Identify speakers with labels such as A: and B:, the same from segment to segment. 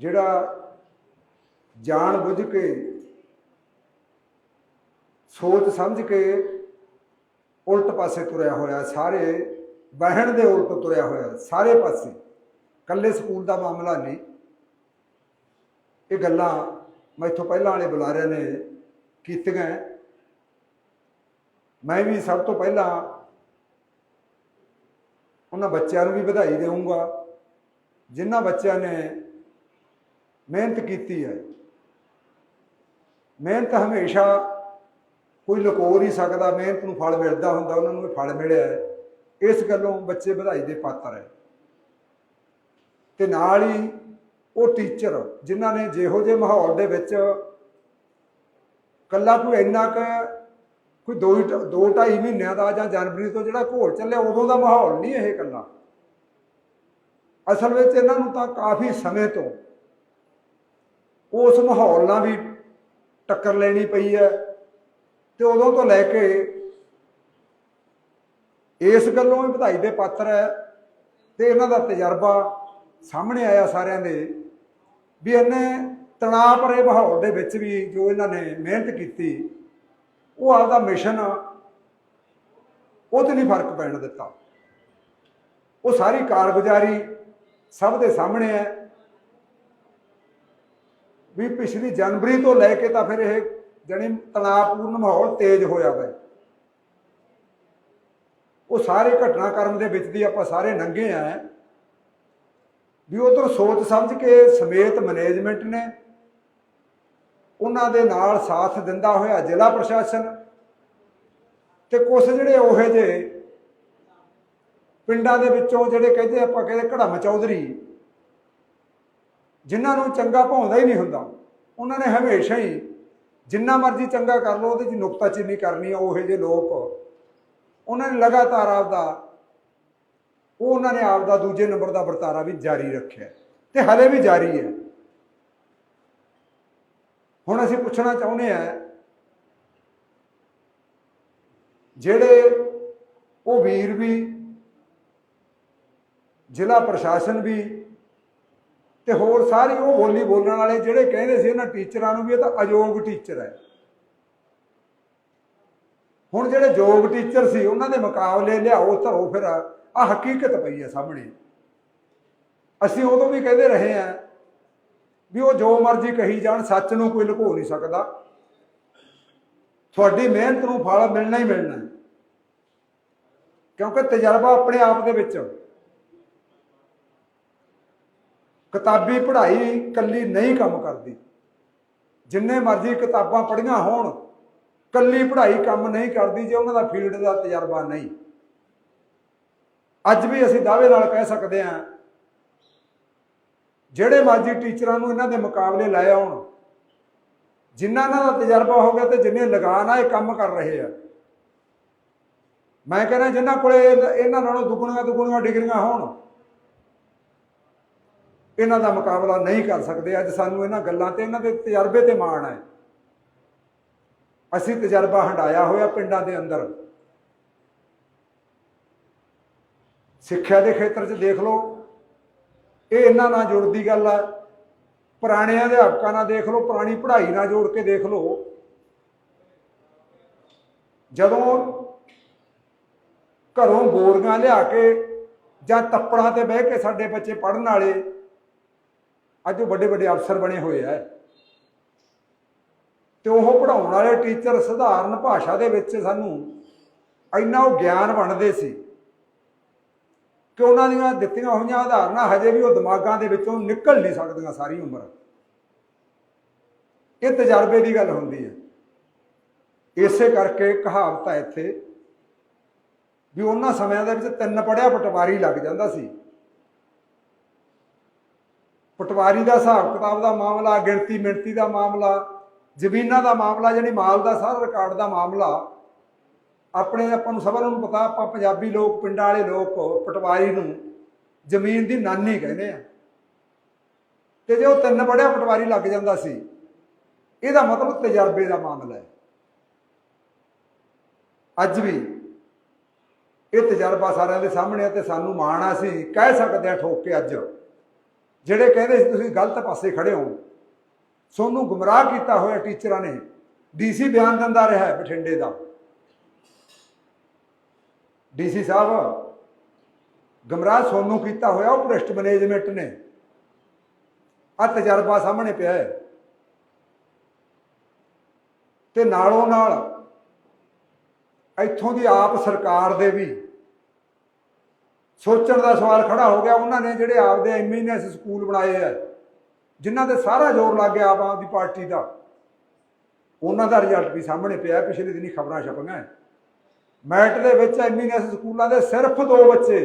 A: ਜਿਹੜਾ ਜਾਣ ਬੁੱਝ ਕੇ, ਸੋਚ ਸਮਝ ਕੇ ਉਲਟ ਪਾਸੇ ਤੁਰਿਆ ਹੋਇਆ, ਸਾਰੇ ਬਹਿਣ ਦੇ ਉਲਟ ਤੁਰਿਆ ਹੋਇਆ, ਸਾਰੇ ਪਾਸੇ। ਕੱਲੇ ਸਕੂਲ ਦਾ ਮਾਮਲਾ ਨਹੀਂ। ਇਹ ਗੱਲਾਂ ਮੈਥੋਂ ਪਹਿਲਾਂ ਵਾਲੇ ਬੁਲਾਰਿਆਂ ਨੇ, ਕੀਤੀਆਂ ਮੈਂ ਵੀ ਸਭ ਤੋਂ ਪਹਿਲਾਂ ਉਹਨਾਂ ਬੱਚਿਆਂ ਨੂੰ ਵੀ ਵਧਾਈ ਦੇਵਾਂਗਾ ਜਿਨ੍ਹਾਂ ਬੱਚਿਆਂ ਨੇ ਮਿਹਨਤ ਕੀਤੀ ਹੈ। ਮਿਹਨਤ ਹਮੇਸ਼ਾ ਕੋਈ ਲੁਕੋ ਨਹੀਂ ਸਕਦਾ, ਮਿਹਨਤ ਨੂੰ ਫਲ ਮਿਲਦਾ ਹੁੰਦਾ, ਉਹਨਾਂ ਨੂੰ ਇਹ ਫਲ ਮਿਲਿਆ ਹੈ। ਇਸ ਗੱਲੋਂ ਬੱਚੇ ਵਧਾਈ ਦੇ ਪਾਤਰ ਹੈ। ਤੇ ਨਾਲ ਹੀ ਉਹ ਟੀਚਰ ਜਿਨ੍ਹਾਂ ਨੇ ਜਿਹੋ ਜਿਹੇ ਮਾਹੌਲ ਦੇ ਵਿੱਚ ਕੱਲਾ ਕੋਈ ਇੰਨਾ ਕੁ ਕੋਈ ਦੋ ਹੀ ਢ- ਦੋ ਢਾਈ ਮਹੀਨਿਆਂ ਦਾ ਜਾਂ ਜਨਵਰੀ ਤੋਂ ਜਿਹੜਾ ਘੋਲ ਚੱਲਿਆ, ਉਦੋਂ ਦਾ ਮਾਹੌਲ ਨਹੀਂ ਇਹ ਕੱਲਾ ਅਸਲ ਵਿੱਚ ਇਹਨਾਂ ਨੂੰ ਤਾਂ ਕਾਫੀ ਸਮੇਂ ਤੋਂ ਉਸ ਮਾਹੌਲ ਨਾਲ ਵੀ ਟੱਕਰ ਲੈਣੀ ਪਈ ਹੈ ਤੇ ਉਦੋਂ ਤੋਂ ਲੈ ਕੇ ਇਸ ਗੱਲੋਂ ਵੀ ਵਧਾਈ ਦੇ ਪਾਤਰ ਹੈ ਤੇ ਇਹਨਾਂ ਦਾ ਤਜਰਬਾ ਸਾਹਮਣੇ ਆਇਆ ਸਾਰਿਆਂ ਦੇ ਵੀ ਇਹਨੇ ਤਣਾਅ ਭਰੇ ਮਾਹੌਲ ਦੇ ਵਿੱਚ ਵੀ ਜੋ ਇਹਨਾਂ ਨੇ ਮਿਹਨਤ ਕੀਤੀ, ਉਹ ਆਪਦਾ ਮਿਸ਼ਨ ਉਹ ਤੇ ਨਹੀਂ ਫ਼ਰਕ ਪੈਣ ਦਿੱਤਾ। ਉਹ ਸਾਰੀ ਕਾਰਗੁਜ਼ਾਰੀ ਸਭ ਦੇ ਸਾਹਮਣੇ ਹੈ। ਵੀ ਪਿਛਲੀ ਜਨਵਰੀ ਤੋਂ ਲੈ ਕੇ ਤਾਂ ਫਿਰ ਇਹ ਜਣੀ ਤਣਾਅਪੂਰਨ ਮਾਹੌਲ ਤੇਜ਼ ਹੋਇਆ ਵਾ ਉਹ ਸਾਰੇ ਘਟਨਾਕ੍ਰਮ ਦੇ ਵਿੱਚ ਦੀ ਆਪਾਂ ਸਾਰੇ ਨੰਗੇ ਆ। ਵੀ ਉਧਰ ਸੋਚ ਸਮਝ ਕੇ ਸਮੇਤ ਮੈਨੇਜਮੈਂਟ ਨੇ ਉਹਨਾਂ ਦੇ ਨਾਲ ਸਾਥ ਦਿੰਦਾ ਹੋਇਆ ਜ਼ਿਲ੍ਹਾ ਪ੍ਰਸ਼ਾਸਨ ਤੇ ਕੁਝ ਜਿਹੜੇ ਉਹੇ ਜੇ ਪਿੰਡਾਂ ਦੇ ਵਿੱਚੋਂ ਜਿਹੜੇ ਕਹਿੰਦੇ ਆਪਾਂ ਕਹਿੰਦੇ ਘੜਮ ਚੌਧਰੀ ਜਿਨ੍ਹਾਂ ਨੂੰ ਚੰਗਾ ਭਾਉਂਦਾ ਹੀ ਨਹੀਂ ਹੁੰਦਾ, ਉਹਨਾਂ ਨੇ ਹਮੇਸ਼ਾ ਹੀ ਜਿੰਨਾ ਮਰਜ਼ੀ ਚੰਗਾ ਕਰ ਲਓ, ਉਹਦੇ 'ਚ ਨੁਕਤਾਚੀਨੀ ਕਰਨੀ ਆ, ਉਹੇ ਜੇ ਲੋਕ। ਉਹਨਾਂ ਨੇ ਲਗਾਤਾਰ ਆਪਦਾ, ਉਹ ਉਹਨਾਂ ਨੇ ਆਪਦਾ ਦੂਜੇ ਨੰਬਰ ਦਾ ਵਰਤਾਰਾ ਵੀ ਜਾਰੀ ਰੱਖਿਆ ਤੇ ਹਲੇ ਵੀ ਜਾਰੀ ਹੈ। ਹੁਣ ਅਸੀਂ ਪੁੱਛਣਾ ਚਾਹੁੰਦੇ ਆ ਜਿਹੜੇ ਉਹ ਵੀਰ ਵੀ, ਜ਼ਿਲ੍ਹਾ ਪ੍ਰਸ਼ਾਸਨ ਵੀ ਤੇ ਹੋਰ ਸਾਰੀ ਉਹ ਬੋਲੀ ਬੋਲਣ ਵਾਲੇ ਜਿਹੜੇ ਕਹਿੰਦੇ ਸੀ ਇਹਨਾਂ ਟੀਚਰਾਂ ਨੂੰ ਵੀ ਇਹ ਤਾਂ ਅਯੋਗ ਟੀਚਰ ਹੈ। ਹੁਣ ਜਿਹੜੇ ਯੋਗ ਟੀਚਰ ਸੀ, ਉਹਨਾਂ ਦੇ ਮੁਕਾਬਲੇ ਲਿਆਓ, ਧਰੋ ਫਿਰ। ਆ ਹਕੀਕਤ ਪਈ ਹੈ ਸਾਹਮਣੇ। ਅਸੀਂ ਉਦੋਂ ਵੀ ਕਹਿੰਦੇ ਰਹੇ ਆ ਵੀ ਉਹ ਜੋ ਮਰਜ਼ੀ ਕਹੀ ਜਾਣ, ਸੱਚ ਨੂੰ ਕੋਈ ਲੁਕੋ ਨਹੀਂ ਸਕਦਾ। ਤੁਹਾਡੀ ਮਿਹਨਤ ਨੂੰ ਫਲ ਮਿਲਣਾ ਹੀ ਮਿਲਣਾ। ਕਿਉਂਕਿ ਤਜਰਬਾ ਆਪਣੇ ਆਪ ਦੇ ਵਿੱਚ। ਕਿਤਾਬੀ ਪੜ੍ਹਾਈ ਕੱਲੀ ਨਹੀਂ ਕੰਮ ਕਰਦੀ। ਜਿੰਨੇ ਮਰਜ਼ੀ ਕਿਤਾਬਾਂ ਪੜ੍ਹੀਆਂ ਹੋਣ ਕੱਲੀ ਪੜ੍ਹਾਈ ਕੰਮ ਨਹੀਂ ਕਰਦੀ ਜੇ ਉਹਨਾਂ ਦਾ ਫੀਲਡ ਦਾ ਤਜਰਬਾ ਨਹੀਂ। ਅੱਜ ਵੀ ਅਸੀਂ ਦਾਅਵੇ ਨਾਲ ਕਹਿ ਸਕਦੇ ਹਾਂ, ਜਿਹੜੇ ਮਰਜ਼ੀ ਟੀਚਰਾਂ ਨੂੰ ਇਹਨਾਂ ਦੇ ਮੁਕਾਬਲੇ ਲਾਇਆ ਹੋਣ ਜਿਨ੍ਹਾਂ ਇਹਨਾਂ ਦਾ ਤਜਰਬਾ ਹੋ ਗਿਆ ਤੇ ਜਿੰਨੇ ਲਗਾਨ ਆ ਇਹ ਕੰਮ ਕਰ ਰਹੇ ਆ। ਮੈਂ ਕਹਿੰਦਾ ਜਿਨ੍ਹਾਂ ਕੋਲੇ ਇਹਨਾਂ ਨਾਲੋਂ ਦੁੱਗਣੀਆਂ ਦੁੱਗਣੀਆਂ ਡਿਗਰੀਆਂ ਹੋਣ ਇਹਨਾਂ ਦਾ ਮੁਕਾਬਲਾ ਨਹੀਂ ਕਰ ਸਕਦੇ। ਅੱਜ ਸਾਨੂੰ ਇਹਨਾਂ ਗੱਲਾਂ ਤੇ, ਇਹਨਾਂ ਦੇ ਤਜਰਬੇ ਤੇ ਮਾਣ ਹੈ। ਅਸੀਂ ਤਜਰਬਾ ਹੰਡਾਇਆ ਹੋਇਆ ਪਿੰਡਾਂ ਦੇ ਅੰਦਰ। ਸਿੱਖਿਆ ਦੇ ਖੇਤਰ 'ਚ ਦੇਖ ਲਓ। ਇਹ ਇਹਨਾਂ ਨਾਲ ਜੁੜਦੀ ਗੱਲ ਆ। ਪੁਰਾਣੇ ਅਧਿਆਪਕਾਂ ਨਾਲ ਦੇਖ ਲਓ, ਪੁਰਾਣੀ ਪੜ੍ਹਾਈ ਨਾਲ ਜੋੜ ਕੇ ਦੇਖ ਲਓ। ਜਦੋਂ ਘਰੋਂ ਬੋਰੀਆਂ ਲਿਆ ਕੇ ਜਾਂ ਤੱਪੜਾਂ ਤੇ ਬਹਿ ਕੇ ਸਾਡੇ ਬੱਚੇ ਪੜ੍ਹਨ ਵਾਲੇ ਅੱਜ ਉਹ ਵੱਡੇ ਵੱਡੇ ਅਫਸਰ ਬਣੇ ਹੋਏ ਆ। ਤੇ ਉਹ ਪੜਾਉਣ ਵਾਲੇ ਟੀਚਰ ਸਧਾਰਨ ਭਾਸ਼ਾ ਦੇ ਵਿੱਚ ਸਾਨੂੰ ਇੰਨਾ ਉਹ ਗਿਆਨ ਵੰਡਦੇ ਸੀ ਕਿ ਉਹਨਾਂ ਦੀਆਂ ਦਿੱਤੀਆਂ ਹੋਈਆਂ ਉਦਾਹਰਨਾਂ ਹਜੇ ਵੀ ਉਹ ਦਿਮਾਗਾਂ ਦੇ ਵਿੱਚੋਂ ਨਿਕਲ ਨਹੀਂ ਸਕਦੀਆਂ ਸਾਰੀ ਉਮਰ। ਇਹ ਤਜਰਬੇ ਦੀ ਗੱਲ ਹੁੰਦੀ ਹੈ। ਇਸੇ ਕਰਕੇ ਕਹਾਵਤ ਹੈ ਇੱਥੇ ਵੀ ਉਹਨਾਂ ਸਮਿਆਂ ਦੇ ਵਿੱਚ ਤਿੰਨ ਪੜਿਆ ਪਟਵਾਰੀ ਲੱਗ ਜਾਂਦਾ ਸੀ। ਪਟਵਾਰੀ ਦਾ ਹਿਸਾਬ ਕਿਤਾਬ ਦਾ ਮਾਮਲਾ, ਗਿਣਤੀ, ਮਿਣਤੀ ਦਾ ਮਾਮਲਾ, ਜ਼ਮੀਨਾਂ ਦਾ ਮਾਮਲਾ ਜਾਨੀ ਮਾਲ ਦਾ ਸਾਰਾ ਰਿਕਾਰਡ ਦਾ ਮਾਮਲਾ, ਆਪਣੇ ਆਪਾਂ ਨੂੰ ਸਭਨਾਂ ਨੂੰ ਪਤਾ, ਆਪਾਂ ਪੰਜਾਬੀ ਲੋਕ, ਪਿੰਡਾਂ ਵਾਲੇ ਲੋਕ, ਪਟਵਾਰੀ ਨੂੰ ਜ਼ਮੀਨ ਦੀ ਨਾਨੀ ਕਹਿੰਦੇ ਆ। ਤੇ ਜੇ ਉਹ ਤਿੰਨ ਬੜਿਆ ਪਟਵਾਰੀ ਲੱਗ ਜਾਂਦਾ ਸੀ, ਇਹਦਾ ਮਤਲਬ ਤਜਰਬੇ ਦਾ ਮਾਮਲਾ ਹੈ। ਅੱਜ ਵੀ ਇਹ ਤਜਰਬਾ ਸਾਰਿਆਂ ਦੇ ਸਾਹਮਣੇ ਹੈ ਤੇ ਸਾਨੂੰ ਮਾਣ ਆ ਸੀ ਕਹਿ ਸਕਦੇ ਆ ਠੋਕ ਕੇ ਅੱਜ। ਜਿਹੜੇ ਕਹਿੰਦੇ ਸੀ ਤੁਸੀਂ ਗਲਤ ਪਾਸੇ ਖੜੇ ਹੋ, ਸੋਨੂੰ ਗੁੰਮਰਾਹ ਕੀਤਾ ਹੋਇਆ ਟੀਚਰਾਂ ਨੇ ਡੀਸੀ ਬਿਆਨ ਦਿੰਦਾ ਰਿਹਾ ਹੈ ਬਠਿੰਡੇ ਦਾ। ਡੀਸੀ ਸਾਹਿਬ, ਗਮਰਾਹ ਸੋਨੂੰ ਕੀਤਾ ਹੋਇਆ, ਉਹ ਭ੍ਰਿਸ਼ਟ ਮੈਨੇਜਮੈਂਟ ਨੇ। ਆ ਤਜਰਬਾ ਸਾਹਮਣੇ ਪਿਆ ਹੈ। ਤੇ ਨਾਲੋਂ ਨਾਲ, ਇੱਥੋਂ ਦੀ ਆਪ ਸਰਕਾਰ ਦੇ ਵੀ ਸੋਚਣ ਦਾ ਸਵਾਲ ਖੜਾ ਹੋ ਗਿਆ। ਉਹਨਾਂ ਨੇ ਜਿਹੜੇ ਆਪਦੇ ਐਮਐਨਐਸ ਸਕੂਲ ਬਣਾਏ ਆ, ਜਿਨ੍ਹਾਂ ਤੇ ਸਾਰਾ ਜ਼ੋਰ ਲੱਗ ਗਿਆ ਆਪ ਆਪ ਪਾਰਟੀ ਦਾ। ਉਹਨਾਂ ਦਾ ਰਿਜ਼ਲਟ ਵੀ ਸਾਹਮਣੇ ਪਿਆ, ਪਿਛਲੇ ਦਿਨੀ ਖਬਰਾਂ ਛਪੀਆਂ। ਮੈਟ ਦੇ ਵਿੱਚ ਐਮਐਨਐਸ ਸਕੂਲਾਂ ਦੇ ਸਿਰਫ ਦੋ ਬੱਚੇ,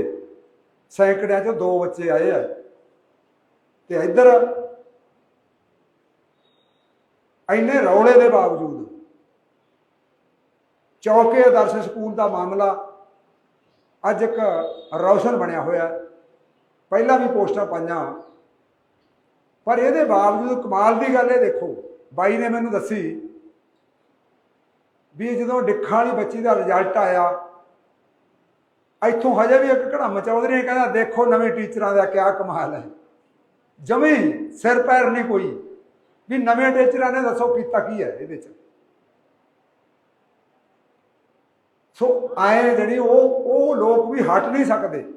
A: ਸੈਂਕੜਿਆਂ ਚੋਂ ਦੋ ਬੱਚੇ ਆਏ ਆ। ਤੇ ਇੱਧਰ ਇੰਨੇ ਰੌਲੇ ਦੇ ਬਾਵਜੂਦ ਚੌਕੇ ਆਦਰਸ਼ ਸਕੂਲ ਦਾ ਮਾਮਲਾ ਅੱਜ ਇੱਕ ਰੌਸ਼ਨ ਬਣਿਆ ਹੋਇਆ ਪਹਿਲਾਂ ਵੀ ਪੋਸਟਾਂ ਪਾਈਆਂ। ਪਰ ਇਹਦੇ ਬਾਵਜੂਦ ਕਮਾਲ ਦੀ ਗੱਲ ਇਹ ਦੇਖੋ, ਬਾਈ ਨੇ ਮੈਨੂੰ ਦੱਸੀ ਵੀ ਜਦੋਂ ਡਿੱਖਾਂ ਵਾਲੀ ਬੱਚੀ ਦਾ ਰਿਜ਼ਲਟ ਆਇਆ, ਇੱਥੋਂ ਹਜੇ ਵੀ ਇੱਕ ਘੜਮ ਚੌਧਰੀ ਨੇ ਕਹਿੰਦਾ, ਦੇਖੋ ਨਵੇਂ ਟੀਚਰਾਂ ਦਾ ਕਿਆ ਕਮਾਲ ਹੈ। ਜਮੀ ਸਿਰ ਪੈਰ ਨਹੀਂ ਕੋਈ। ਵੀ ਨਵੇਂ ਟੀਚਰਾਂ ਨੇ ਦੱਸੋ ਕੀਤਾ ਕੀ ਹੈ ਇਹਦੇ ਚ? ਸੋ ਆਏ ਜਿਹੜੀ ਉਹ ਉਹ ਲੋਕ ਵੀ ਹਟ ਨਹੀਂ ਸਕਦੇ।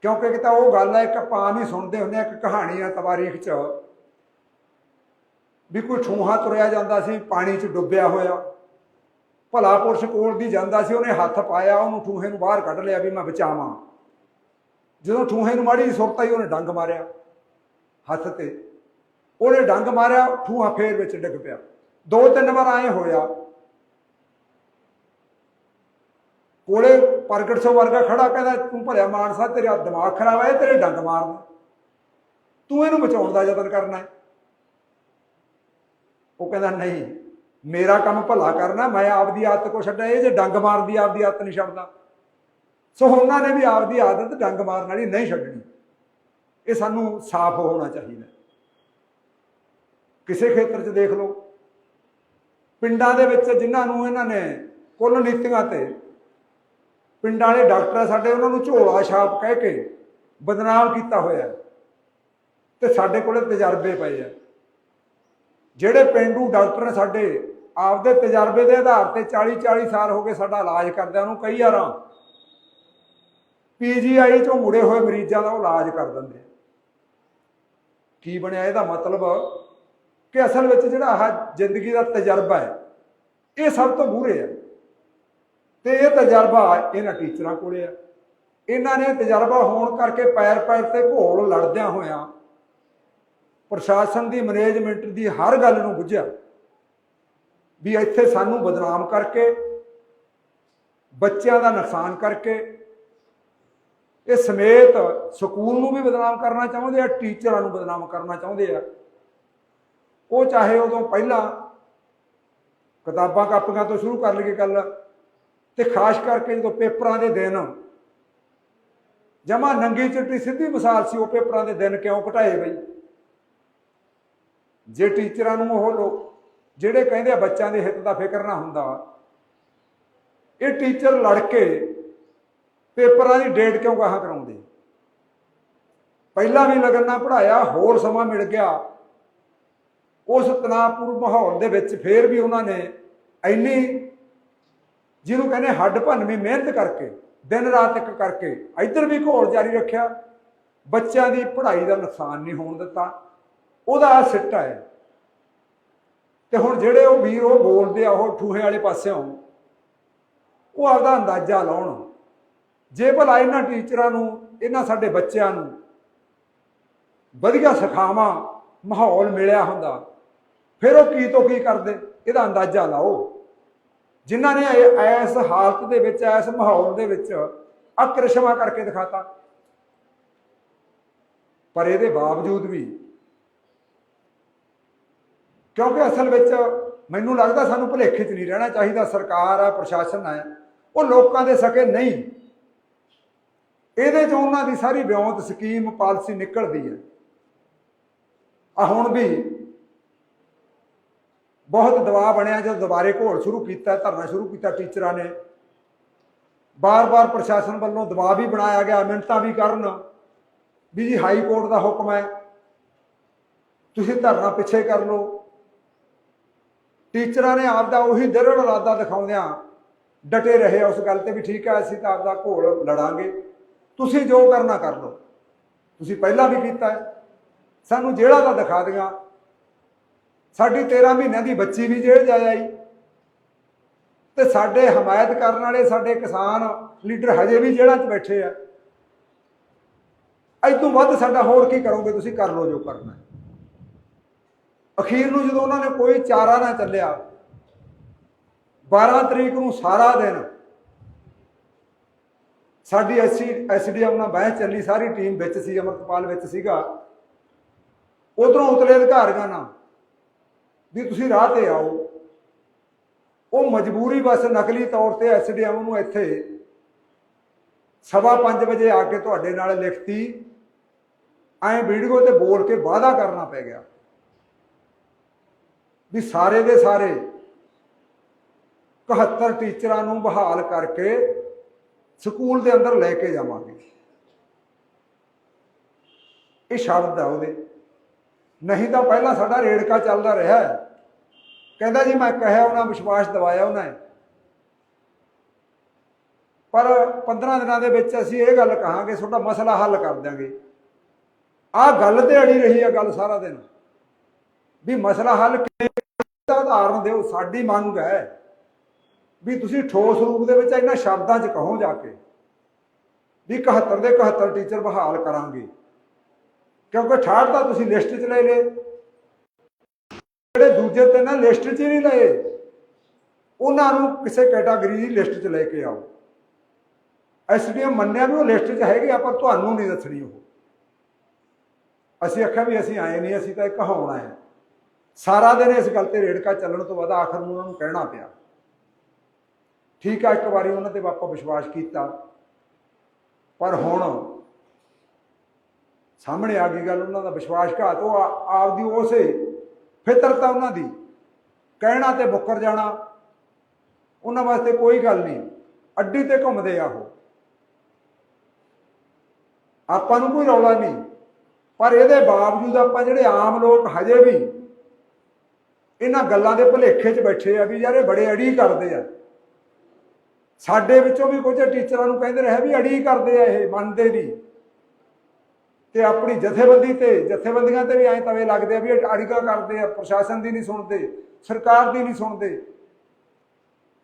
A: ਕਿਉਂਕਿ ਇੱਕ ਤਾਂ ਉਹ ਗੱਲ ਹੈ, ਇੱਕ ਆਪਾਂ ਆਮ ਹੀ ਸੁਣਦੇ ਹੁੰਦੇ ਆ ਇੱਕ ਕਹਾਣੀ ਆ ਤਵਾਰੀਖ ਚ। ਵੀ ਕੋਈ ਠੂਹਾ ਤੁਰਿਆ ਜਾਂਦਾ ਸੀ, ਪਾਣੀ 'ਚ ਡੁੱਬਿਆ ਹੋਇਆ। ਭਲਾ ਪੁਰਸ਼ ਕੋਲ ਦੀ ਜਾਂਦਾ ਸੀ, ਉਹਨੇ ਹੱਥ ਪਾਇਆ, ਉਹਨੂੰ ਠੂਹੇ ਨੂੰ ਬਾਹਰ ਕੱਢ ਲਿਆ ਵੀ ਮੈਂ ਬਚਾਵਾਂ। ਜਦੋਂ ਠੂਹੇ ਨੂੰ ਮਾੜੀ ਜਿਹੀ ਸੁਰਤ ਆਈ, ਉਹਨੇ ਡੰਗ ਮਾਰਿਆ ਹੱਥ ਤੇ। ਉਹਨੇ ਡੰਗ ਮਾਰਿਆ, ਠੂਹਾ ਫੇਰ ਵਿੱਚ ਡਿੱਗ ਪਿਆ। ਦੋ ਤਿੰਨ ਵਾਰ ਆਏ ਹੋਇਆ। ਕੋਲੇ ਪ੍ਰਗਟ ਸਿੰਘ ਵਰਗਾ ਖੜਾ ਕਹਿੰਦਾ, ਤੂੰ ਭਲਿਆ ਮਾਨਸਾ, ਤੇਰਾ ਦਿਮਾਗ ਖਰਾਬ ਹੈ ਤੇਰੇ ਡੰਗ ਮਾਰਨਾ ਤੂੰ ਇਹਨੂੰ ਬਚਾਉਣ ਦਾ ਯਤਨ ਕਰਨਾ ਹੈ। ਉਹ ਕਹਿੰਦਾ, ਨਹੀਂ, ਮੇਰਾ ਕੰਮ ਭਲਾ ਕਰਨਾ, ਮੈਂ ਆਪਦੀ ਆਦਤ ਕੋ ਛੱਡਿਆ ਇਹ ਜੇ ਡੰਗ ਮਾਰਦੀ, ਆਪਦੀ ਆਦਤ ਨਹੀਂ ਛੱਡਦਾ। ਸੋ ਉਹਨਾਂ ਨੇ ਵੀ ਆਪਦੀ ਆਦਤ ਡੰਗ ਮਾਰਨ ਵਾਲੀ ਨਹੀਂ ਛੱਡਣੀ। ਇਹ ਸਾਨੂੰ ਸਾਫ਼ ਹੋਣਾ ਚਾਹੀਦਾ ਕਿਸੇ ਖੇਤਰ 'ਚ ਦੇਖ ਲਓ, ਪਿੰਡਾਂ ਦੇ ਵਿੱਚ ਜਿਨ੍ਹਾਂ ਨੂੰ ਇਹਨਾਂ ਨੇ ਕੁੱਲ ਨੀਤੀਆਂ ਤੇ ਪਿੰਡਾਂ ਵਾਲੇ ਡਾਕਟਰ ਸਾਡੇ ਉਹਨਾਂ ਨੂੰ ਝੋਲਾ ਛਾਪ ਕਹਿ ਕੇ ਬਦਨਾਮ ਕੀਤਾ ਹੋਇਆ ਹੈ। ਤੇ ਸਾਡੇ ਕੋਲੇ ਤਜਰਬੇ ਪਏ ਆ। ਜਿਹੜੇ ਪਿੰਡੂ ਡਾਕਟਰ ਨੇ ਸਾਡੇ ਆਪਦੇ ਤਜਰਬੇ ਦੇ ਆਧਾਰ ਤੇ 40 40 ਸਾਲ ਹੋ ਗਏ ਸਾਡਾ ਇਲਾਜ ਕਰਦਿਆਂ ਨੂੰ ਕਈ ਵਾਰਾਂ ਪੀਜੀਆਈ ਚੋਂ ਮੁੜੇ ਹੋਏ ਮਰੀਜ਼ਾਂ ਦਾ ਉਹ ਇਲਾਜ ਕਰ ਦਿੰਦੇ ਕੀ ਬਣਿਆ ਇਹਦਾ ਮਤਲਬ? ਕਿ ਅਸਲ ਵਿੱਚ ਜਿਹੜਾ ਆਹ ਜ਼ਿੰਦਗੀ ਦਾ ਤਜਰਬਾ ਹੈ, ਇਹ ਸਭ ਤੋਂ ਬੁਰੇ ਹੈ ਤੇ ਇਹ ਤਜਰਬਾ ਇਹਨਾਂ ਟੀਚਰਾਂ ਕੋਲੇ ਆ। ਇਹਨਾਂ ਨੇ ਤਜਰਬਾ ਹੋਣ ਕਰਕੇ ਪੈਰ ਪੈਰ ਤੇ ਘੋਲ ਲੜਦਿਆਂ ਹੋਇਆਂ ਪ੍ਰਸ਼ਾਸਨ ਦੀ ਮੈਨੇਜਮੈਂਟ ਦੀ ਹਰ ਗੱਲ ਨੂੰ ਬੁੱਝਿਆ ਵੀ ਇੱਥੇ ਸਾਨੂੰ ਬਦਨਾਮ ਕਰਕੇ, ਬੱਚਿਆਂ ਦਾ ਨੁਕਸਾਨ ਕਰਕੇ, ਇਹ ਸਮੇਤ ਸਕੂਲ ਨੂੰ ਵੀ ਬਦਨਾਮ ਕਰਨਾ ਚਾਹੁੰਦੇ ਆ, ਟੀਚਰਾਂ ਨੂੰ ਬਦਨਾਮ ਕਰਨਾ ਚਾਹੁੰਦੇ ਆ। ਉਹ ਚਾਹੇ ਉਦੋਂ ਪਹਿਲਾਂ ਕਿਤਾਬਾਂ ਕਾਪੀਆਂ ਤੋਂ ਸ਼ੁਰੂ ਕਰ ਲਈਏ ਗੱਲ ਤੇ ਖਾਸ ਕਰਕੇ ਜਦੋਂ ਪੇਪਰਾਂ ਦੇ ਦਿਨ ਜਮਾ ਨੰਗੀ ਚਿੱਟੀ ਸਿੱਧੀ ਮਿਸਾਲ ਸੀ, ਉਹ ਪੇਪਰਾਂ ਦੇ ਦਿਨ ਕਿਉਂ ਘਟਾਏ ਬਈ? ਜੇ ਟੀਚਰਾਂ ਨੂੰ ਉਹ ਲੋਕ ਜਿਹੜੇ ਕਹਿੰਦੇ ਆ ਬੱਚਿਆਂ ਦੇ ਹਿੱਤ ਦਾ ਫਿਕਰ ਨਾ ਹੁੰਦਾ, ਇਹ ਟੀਚਰ ਲੜ ਕੇ ਪੇਪਰਾਂ ਦੀ ਡੇਟ ਕਿਉਂ ਗਾਹਾਂ ਕਰਾਉਂਦੇ? ਪਹਿਲਾਂ ਵੀ ਲਗਨ ਨਾਲ ਪੜਾਇਆ ਹੋਰ ਸਮਾਂ ਮਿਲ ਗਿਆ। ਉਸ ਤਣਾਅਪੂਰਨ ਮਾਹੌਲ ਦੇ ਵਿੱਚ ਫੇਰ ਵੀ ਉਹਨਾਂ ਨੇ ਇੰਨੀ ਜਿਹਨੂੰ ਕਹਿੰਦੇ ਹੱਡ ਭੰਨਵੀਂ ਮਿਹਨਤ ਕਰਕੇ, ਦਿਨ ਰਾਤ ਇੱਕ ਕਰਕੇ, ਇੱਧਰ ਵੀ ਘੋਲ ਜਾਰੀ ਰੱਖਿਆ। ਬੱਚਿਆਂ ਦੀ ਪੜ੍ਹਾਈ ਦਾ ਨੁਕਸਾਨ ਨਹੀਂ ਹੋਣ ਦਿੱਤਾ। ਉਹਦਾ ਆਹ ਸਿੱਟਾ ਹੈ। ਤੇ ਹੁਣ ਜਿਹੜੇ ਉਹ ਵੀਰ ਉਹ ਬੋਲਦੇ ਆ, ਉਹ ਠੂਹੇ ਵਾਲੇ ਪਾਸਿਓਂ, ਉਹ ਆਪਦਾ ਅੰਦਾਜ਼ਾ ਲਾਉਣ। ਜੇ ਭਲਾ ਇਹਨਾਂ ਟੀਚਰਾਂ ਨੂੰ, ਇਹਨਾਂ ਸਾਡੇ ਬੱਚਿਆਂ ਨੂੰ ਵਧੀਆ ਸਿਖਾਵਾਂ, ਮਾਹੌਲ ਮਿਲਿਆ ਹੁੰਦਾ, ਫਿਰ ਉਹ ਕੀ ਤੋਂ ਕੀ ਕਰਦੇ? ਇਹਦਾ ਅੰਦਾਜ਼ਾ ਲਾਓ। ਜਿਨ੍ਹਾਂ ਨੇ ਇਹ- ਇਸ ਹਾਲਤ ਦੇ ਵਿੱਚ, ਇਸ ਮਾਹੌਲ ਦੇ ਵਿੱਚ ਅਕ੍ਰਿਸ਼ਮਾ ਕਰਕੇ ਦਿਖਾਤਾ। ਪਰ ਇਹਦੇ ਬਾਵਜੂਦ ਵੀ ਕਿਉਂਕਿ ਅਸਲ ਵਿੱਚ ਮੈਨੂੰ ਲੱਗਦਾ ਸਾਨੂੰ ਭੁਲੇਖੇ 'ਚ ਨਹੀਂ ਰਹਿਣਾ ਚਾਹੀਦਾ, ਸਰਕਾਰ ਆ, ਪ੍ਰਸ਼ਾਸਨ ਆ, ਉਹ ਲੋਕਾਂ ਦੇ ਸਕੇ ਨਹੀਂ। ਇਹਦੇ 'ਚ ਉਹਨਾਂ ਦੀ ਸਾਰੀ ਵਿਉਂਤ ਸਕੀਮ, ਪਾਲਿਸੀ ਨਿਕਲਦੀ ਹੈ। ਆ ਹੁਣ ਵੀ ਬਹੁਤ ਦਬਾਅ ਬਣਿਆ ਜਦੋਂ ਦੁਬਾਰੇ ਘੋਲ ਸ਼ੁਰੂ ਕੀਤਾ, ਧਰਨਾ ਸ਼ੁਰੂ ਕੀਤਾ ਟੀਚਰਾਂ ਨੇ। ਬਾਰ-ਬਾਰ ਪ੍ਰਸ਼ਾਸਨ ਵੱਲੋਂ ਦਬਾਅ ਵੀ ਬਣਾਇਆ ਗਿਆ ਮਿੰਟਾਂ ਵੀ ਕਰਨ। ਵੀ ਜੀ ਹਾਈ ਕੋਰਟ ਦਾ ਹੁਕਮ ਹੈ। ਤੁਸੀਂ ਧਰਨਾ ਪਿੱਛੇ ਕਰ ਲਓ। ਟੀਚਰਾਂ ਨੇ ਆਪਦਾ ਉਹੀ ਦ੍ਰਿੜ ਇਰਾਦਾ ਦਿਖਾਉਂਦਿਆਂ ਡਟੇ ਰਹੇ ਉਸ ਗੱਲ ਤੇ ਵੀ ਠੀਕ ਹੈ, ਅਸੀਂ ਤਾਂ ਆਪਦਾ ਘੋਲ ਲੜਾਂਗੇ। ਤੁਸੀਂ ਜੋ ਕਰਨਾ ਕਰ ਲਓ। ਤੁਸੀਂ ਪਹਿਲਾਂ ਵੀ ਕੀਤਾ ਸਾਨੂੰ ਜਿਹੜਾ ਤਾਂ ਦਿਖਾ ਦਿਆਂ। ਸਾਡੀ 13 ਮਹੀਨਿਆਂ ਦੀ ਬੱਚੀ ਵੀ ਜੇਲ੍ਹ ਜਾ ਆਈ। ਤੇ ਸਾਡੇ ਹਮਾਇਤ ਕਰਨ ਵਾਲੇ, ਸਾਡੇ ਕਿਸਾਨ ਲੀਡਰ ਹਜੇ ਵੀ ਜੇਲ੍ਹਾਂ 'ਚ ਬੈਠੇ ਆ। ਅੱਜ ਤੋਂ ਵੱਧ ਸਾਡਾ ਹੋਰ ਕੀ ਕਰੋਗੇ ਤੁਸੀਂ? ਕਰ ਲਓ ਜੋ ਕਰਨਾ। ਅਖੀਰ ਨੂੰ ਜਦੋਂ ਉਹਨਾਂ ਨੇ ਕੋਈ ਚਾਰਾ ਨਾ ਚੱਲਿਆ 12 ਤਰੀਕ ਨੂੰ ਸਾਰਾ ਦਿਨ ਸਾਡੀ ਐਸੀ ਐਸਡੀਐਮ ਨਾਲ ਬਹਿਸ ਚੱਲੀ, ਸਾਰੀ ਟੀਮ ਵਿੱਚ ਸੀ, ਅਮਰਤਪਾਲ ਵਿੱਚ ਸੀਗਾ। ਉਧਰੋਂ ਉਤਲੇ ਅਧਿਕਾਰੀਆਂ ਨਾਲ ਵੀ ਤੁਸੀਂ ਰਾਹ ਤੇ ਆਓ। ਉਹ ਮਜਬੂਰੀ ਬਸ ਨਕਲੀ ਤੌਰ ਤੇ ਐਸਡੀਐਮ ਨੂੰ ਇੱਥੇ ਸਵਾ 5 ਵਜੇ ਆ ਕੇ ਤੁਹਾਡੇ ਨਾਲ ਲਿਖਤੀ। ਐਂ ਵੀਡੀਓ ਤੇ ਬੋਲ ਕੇ ਵਾਅਦਾ ਕਰਨਾ ਪੈ ਗਿਆ। ਵੀ ਸਾਰੇ ਦੇ ਸਾਰੇ 71 ਟੀਚਰਾਂ ਨੂੰ ਬਹਾਲ ਕਰਕੇ ਸਕੂਲ ਦੇ ਅੰਦਰ ਲੈ ਕੇ ਜਾਵਾਂਗੇ। ਇਹ ਸ਼ਬਦ ਆ ਉਹਦੇ। ਨਹੀਂ ਤਾਂ ਪਹਿਲਾਂ ਸਾਡਾ ਰੇੜਕਾ ਚੱਲਦਾ ਰਿਹਾ ਕਹਿੰਦਾ ਜੀ, ਮੈਂ ਕਹਿਆ ਉਹਨਾਂ ਵਿਸ਼ਵਾਸ ਦਿਵਾਇਆ ਉਹਨਾਂ ਨੇ। ਪਰ 15 ਦਿਨਾਂ ਦੇ ਵਿੱਚ ਅਸੀਂ ਇਹ ਗੱਲ ਕਹਾਂਗੇ, ਤੁਹਾਡਾ ਮਸਲਾ ਹੱਲ ਕਰ ਦਿਆਂਗੇ। ਆਹ ਗੱਲ ਤੇ ਅੜੀ ਰਹੀ ਆ ਗੱਲ ਸਾਰਾ ਦਿਨ। ਵੀ ਮਸਲਾ ਹੱਲ ਕਿਵੇਂ ਦਾ ਉਦਾਹਰਨ ਦਿਓ ਸਾਡੀ ਮੰਗ ਹੈ। ਵੀ ਤੁਸੀਂ ਠੋਸ ਰੂਪ ਦੇ ਵਿੱਚ ਇਹਨਾਂ ਸ਼ਬਦਾਂ 'ਚ ਕਹੋ ਜਾ ਕੇ। ਵੀ 71 ਦੇ 71 ਟੀਚਰ ਬਹਾਲ ਕਰਾਂਗੇ। ਕਿਉਂਕਿ 68 ਤਾਂ ਤੁਸੀਂ ਲਿਸਟ 'ਚ ਲੈ ਲਏ ਜਿਹੜੇ ਦੂਜੇ ਤੇ ਨਾ ਲਿਸਟ 'ਚ ਨਹੀਂ ਲਏ। ਉਹਨਾਂ ਨੂੰ ਕਿਸੇ ਕੈਟਾਗਰੀ ਦੀ ਲਿਸਟ 'ਚ ਲੈ ਕੇ ਆਓ। ਐਸਡੀਐਮ ਮੰਨਿਆ ਵੀ ਉਹ ਲਿਸਟ 'ਚ ਹੈਗੇ ਆ, ਪਰ ਤੁਹਾਨੂੰ ਨਹੀਂ ਦੱਸਣੀ ਉਹ। ਅਸੀਂ ਆਖਿਆ ਵੀ ਅਸੀਂ ਆਏ ਨਹੀਂ, ਅਸੀਂ ਤਾਂ ਇੱਕ ਕਹਾਉਣਾ ਹੈ। ਸਾਰਾ ਦਿਨ ਇਸ ਗੱਲ ਤੇ ਰੇੜਕਾ ਚੱਲਣ ਤੋਂ ਬਾਅਦ ਆਖਰ ਨੂੰ ਉਹਨਾਂ ਨੂੰ ਕਹਿਣਾ ਪਿਆ। ਠੀਕ ਆ, ਇੱਕ ਵਾਰੀ ਉਹਨਾਂ ਤੇ ਆਪਾਂ ਵਿਸ਼ਵਾਸ ਕੀਤਾ। ਪਰ ਹੁਣ ਸਾਹਮਣੇ ਆ ਗਈ ਗੱਲ ਉਹਨਾਂ ਦਾ ਵਿਸ਼ਵਾਸਘਾਤ, ਉਹ ਆਪਦੀ ਉਸੇ ਫਿਤਰਤ ਆ ਉਹਨਾਂ ਦੀ, ਕਹਿਣਾ ਤੇ ਬੁੱਕਰ ਜਾਣਾ, ਉਹਨਾਂ ਵਾਸਤੇ ਕੋਈ ਗੱਲ ਨਹੀਂ, ਅੱਡੀ ਤੇ ਘੁੰਮਦੇ ਆ ਉਹ। ਆਪਾਂ ਨੂੰ ਕੋਈ ਰੌਲਾ ਨਹੀਂ, ਪਰ ਇਹਦੇ ਬਾਵਜੂਦ ਆਪਾਂ ਜਿਹੜੇ ਆਮ ਲੋਕ ਹਜੇ ਵੀ ਇਹਨਾਂ ਗੱਲਾਂ ਦੇ ਭੁਲੇਖੇ 'ਚ ਬੈਠੇ ਆ ਵੀ ਯਾਰ ਇਹ ਬੜੇ ਅੜੀ ਕਰਦੇ ਆ। ਸਾਡੇ ਵਿੱਚੋਂ ਵੀ ਕੁਝ ਟੀਚਰਾਂ ਨੂੰ ਕਹਿੰਦੇ ਰਹੇ ਵੀ ਅੜੀ ਕਰਦੇ ਆ ਇਹ, ਮੰਨਦੇ ਨਹੀਂ। ਤੇ ਆਪਣੀ ਜਥੇਬੰਦੀ ਤੇ, ਜਥੇਬੰਦੀਆਂ ਤੇ ਵੀ ਐਂ ਤਵੇ ਲੱਗਦੇ ਆ ਵੀ ਇਹ ਅੜੀਆਂ ਕਰਦੇ ਆ, ਪ੍ਰਸ਼ਾਸਨ ਦੀ ਨਹੀਂ ਸੁਣਦੇ, ਸਰਕਾਰ ਦੀ ਨਹੀਂ ਸੁਣਦੇ।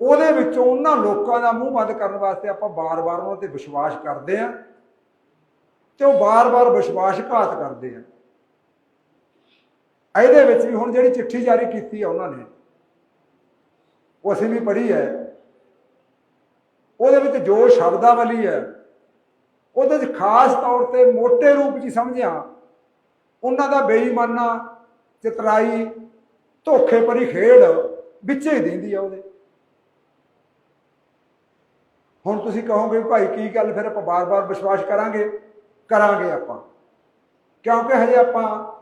A: ਉਹਦੇ ਵਿੱਚੋਂ ਉਹਨਾਂ ਲੋਕਾਂ ਦਾ ਮੂੰਹ ਬੰਦ ਕਰਨ ਵਾਸਤੇ ਆਪਾਂ ਬਾਰ-ਬਾਰ ਉਹਨਾਂ ਤੇ ਵਿਸ਼ਵਾਸ ਕਰਦੇ ਆ ਤੇ ਉਹ ਬਾਰ-ਬਾਰ ਵਿਸ਼ਵਾਸਘਾਤ ਕਰਦੇ ਆ। ਇਹਦੇ ਵਿੱਚ ਵੀ ਹੁਣ ਜਿਹੜੀ ਚਿੱਠੀ ਜਾਰੀ ਕੀਤੀ ਆ ਉਹਨਾਂ ਨੇ, ਉਹ ਅਸੀਂ ਵੀ ਪੜ੍ਹੀ ਹੈ। ਉਹਦੇ ਵਿੱਚ ਜੋ ਸ਼ਬਦਾਵਲੀ ਹੈ ਉਹਦੇ 'ਚ ਖਾਸ ਤੌਰ ਤੇ ਮੋٹے ਰੂਪ 'ਚ ਸਮਝਿਆ। ਉਹਨਾਂ ਦਾ ਬੇਈਮਾਨਾ, ਚਤਰਾਈ, ਧੋਖੇ ਭਰੀ ਖੇਡ ਵਿੱਚੇ ਹੀ ਦਿੰਦੀ ਆ ਉਹਦੇ। ਹੁਣ ਤੁਸੀਂ ਕਹੋਗੇ ਵੀ ਭਾਈ ਕੀ ਗੱਲ, ਫਿਰ ਆਪਾਂ ਬਾਰ-ਬਾਰ ਵਿਸ਼ਵਾਸ ਕਰਾਂਗੇ? ਕਰਾਂਗੇ ਆਪਾਂ। ਕਿਉਂਕਿ ਹਜੇ ਆਪਾਂ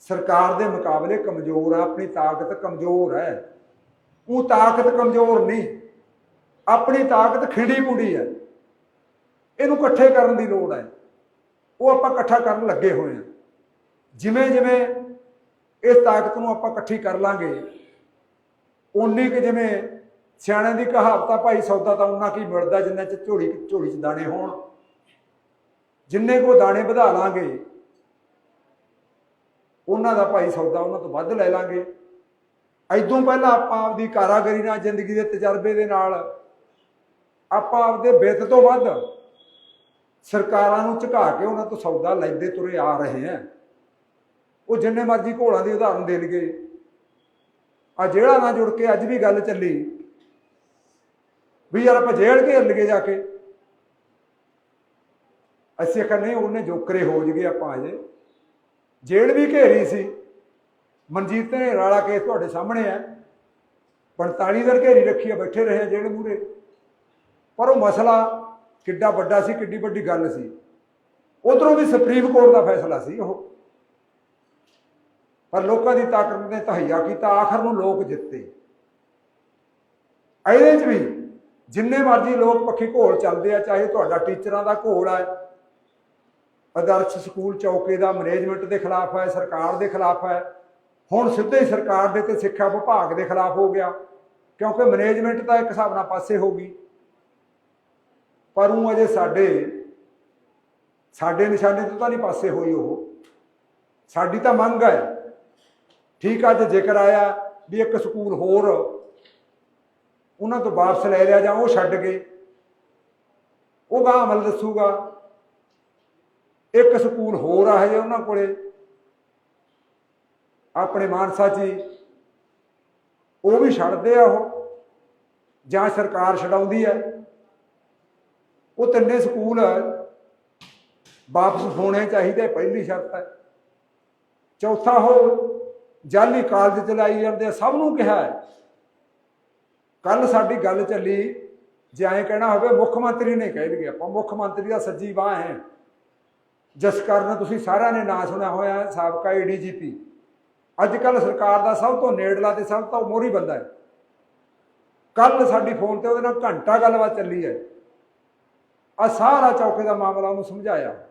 A: ਸਰਕਾਰ ਦੇ ਮੁਕਾਬਲੇ ਕਮਜ਼ੋਰ ਆ, ਆਪਣੀ ਤਾਕਤ ਕਮਜ਼ੋਰ ਹੈ। ਉਹ ਤਾਕਤ ਕਮਜ਼ੋਰ ਨਹੀਂ, ਆਪਣੀ ਤਾਕਤ ਖਿੰਡੀ ਪੁੰਡੀ ਹੈ। ਇਹਨੂੰ ਇਕੱਠੇ ਕਰਨ ਦੀ ਲੋੜ ਹੈ। ਉਹ ਆਪਾਂ ਇਕੱਠਾ ਕਰਨ ਲੱਗੇ ਹੋਏ ਹਾਂ। ਜਿਵੇਂ ਜਿਵੇਂ ਇਸ ਤਾਕਤ ਨੂੰ ਆਪਾਂ ਇਕੱਠੀ ਕਰ ਲਾਂਗੇ, ਓਨੀ ਕਿ ਜਿਵੇਂ ਸਿਆਣਿਆਂ ਦੀ ਕਹਾਵਤ ਭਾਈ ਸੌਦਾ ਤਾਂ ਉਨਾ ਕੀ ਮਿਲਦਾ ਜਿੰਨਾ ਚ ਝੋਲੀ ਝੋਲੀ ਚ ਦਾਣੇ ਹੋਣ। ਜਿੰਨੇ ਕੋ ਦਾਣੇ ਵਧਾ ਲਾਂਗੇ, ਉਹਨਾਂ ਦਾ ਭਾਈ ਸੌਦਾ ਉਹਨਾਂ ਤੋਂ ਵੱਧ ਲੈ ਲਾਂਗੇ। ਐਦੋਂ ਪਹਿਲਾਂ ਆਪਾਂ ਆਪਦੀ ਕਾਰਾਗਰੀ ਨਾਲ ਜ਼ਿੰਦਗੀ ਦੇ ਤਜਰਬੇ ਦੇ ਨਾਲ ਆਪਾਂ ਆਪਦੇ ਬਿੱਤ ਤੋਂ ਵੱਧ ਸਰਕਾਰਾਂ ਨੂੰ ਝੁਕਾ ਕੇ ਉਹਨਾਂ ਤੋਂ ਸੌਦਾ ਲੈਂਦੇ ਤੁਰੇ ਆ ਰਹੇ ਆ ਉਹ ਜਿੰਨੇ ਮਰਜ਼ੀ ਘੋਲਾਂ ਦੀ ਉਦਾਹਰਨ ਦੇ ਲਈਏ ਆ ਜਿਹੜਾ ਨਾ ਜੁੜ ਕੇ ਅੱਜ ਵੀ ਗੱਲ ਚੱਲੀ। ਵੀ ਯਾਰ ਆਪਾਂ ਜੇਲ੍ਹ ਘੇਰ ਲਈਏ ਜਾ ਕੇ। ਅਸੀਂ ਆਖਿਆ, ਨਹੀਂ, ਉਹਨੇ ਜੋਕਰੇ ਹੋ ਜਗੇ ਆਪਾਂ ਅਜੇ ਜੇਲ੍ਹ ਵੀ ਘੇਰੀ ਸੀ। ਮਨਜੀਤ ਨੇ ਰਾਲਾ ਕੇਸ ਤੁਹਾਡੇ ਸਾਹਮਣੇ ਹੈ 45 ਦਿਨ ਘੇਰੀ ਰੱਖੀ ਬੈਠੇ ਰਹੇ ਆ ਜੇਲ੍ਹ ਮੂਰੇ ਪਰ ਉਹ ਮਸਲਾ ਕਿੱਡਾ ਵੱਡਾ ਸੀ, ਕਿੱਡੀ ਵੱਡੀ ਗੱਲ ਸੀ। ਉਧਰੋਂ ਵੀ ਸੁਪਰੀਮ ਕੋਰਟ ਦਾ ਫੈਸਲਾ ਸੀ ਉਹ। ਪਰ ਲੋਕਾਂ ਦੀ ਤਾਕਤ ਨੇ ਤਹਈਆ ਕੀਤਾ, ਆਖਰ ਨੂੰ ਲੋਕ ਜਿੱਤੇ। ਇਹਦੇ 'ਚ ਵੀ ਜਿੰਨੇ ਮਰਜ਼ੀ ਲੋਕ ਪੱਖੀ ਘੋਲ ਚੱਲਦੇ ਆ, ਚਾਹੇ ਤੁਹਾਡਾ ਟੀਚਰਾਂ ਦਾ ਘੋਲ ਆ, ਆਦਰਸ਼ ਸਕੂਲ ਚੌਕੇ ਦਾ ਮੈਨੇਜਮੈਂਟ ਦੇ ਖਿਲਾਫ ਹੈ, ਸਰਕਾਰ ਦੇ ਖਿਲਾਫ ਹੈ। ਹੁਣ ਸਿੱਧੇ ਹੀ ਸਰਕਾਰ ਦੇ ਤੇ ਸਿੱਖਿਆ ਵਿਭਾਗ ਦੇ ਖਿਲਾਫ ਹੋ ਗਿਆ, ਕਿਉਂਕਿ ਮੈਨੇਜਮੈਂਟ ਤਾਂ ਇੱਕ ਹਿਸਾਬ ਨਾਲ ਪਾਸੇ ਹੋ ਗਈ। ਪਰ ਉਹ ਅਜੇ ਸਾਡੇ ਸਾਡੇ ਨਿਸ਼ਾਨੇ ਤੋਂ ਤਾਂ ਨਹੀਂ ਪਾਸੇ ਹੋਈ ਉਹ। ਸਾਡੀ ਤਾਂ ਮੰਗ ਹੈ। ਠੀਕ ਅੱਜ ਜ਼ਿਕਰ ਆਇਆ ਵੀ ਇੱਕ ਸਕੂਲ ਹੋਰ ਉਹਨਾਂ ਤੋਂ ਵਾਪਸ ਲੈ ਲਿਆ ਜਾਂ ਉਹ ਛੱਡ ਗਏ। ਉਹ ਗਾ ਅਮਲ ਦੱਸੂਗਾ। ਇੱਕ ਸਕੂਲ ਹੋਰ ਆ ਹਜੇ ਉਹਨਾਂ ਕੋਲੇ। ਆਪਣੇ ਮਾਨਸਾ 'ਚ ਹੀ। ਉਹ ਵੀ ਛੱਡਦੇ ਆ ਉਹ। ਜਾਂ ਸਰਕਾਰ ਛਡਾਉਂਦੀ ਹੈ। ਉਹ ਤਿੰਨੇ ਸਕੂਲ ਵਾਪਸ ਹੋਣੇ ਚਾਹੀਦੇ, ਪਹਿਲੀ ਸ਼ਰਤ ਹੈ ਚੌਥਾ ਉਹ ਜਾਲੀ ਕਾਲਜ ਚਲਾਈ ਜਾਂਦੇ ਸਭ ਨੂੰ ਕਿਹਾ ਕੱਲ ਸਾਡੀ ਗੱਲ ਚੱਲੀ, ਜੇ ਐਂ ਕਹਿਣਾ ਹੋਵੇ, ਮੁੱਖ ਮੰਤਰੀ ਨੇ ਕਹਿ ਲਈਏ ਆਪਾਂ ਮੁੱਖ ਮੰਤਰੀ ਦਾ ਸੱਜੀ ਬਾਹ ਹੈ। ਜਿਸ ਕਾਰਨ ਤੁਸੀਂ ਸਾਰਿਆਂ ਨੇ ਨਾਂ ਸੁਣਿਆ ਹੋਇਆ ਹੈ ਸਾਬਕਾ ਏਡੀਜੀਪੀ ਅੱਜ ਕੱਲ ਸਰਕਾਰ ਦਾ ਸਭ ਤੋਂ ਨੇੜਲਾ ਤੇ ਸਭ ਤੋਂ ਮੋਹਰੀ ਬੰਦਾ ਹੈ। ਕੱਲ ਸਾਡੀ ਫੋਨ ਤੇ ਉਹਦੇ ਨਾਲ ਘੰਟਾ ਗੱਲਬਾਤ ਚੱਲੀ ਹੈ। ਆ ਸਾਰਾ ਚੌਕੇ ਦਾ ਮਾਮਲਾ ਉਹਨੂੰ ਸਮਝਾਇਆ।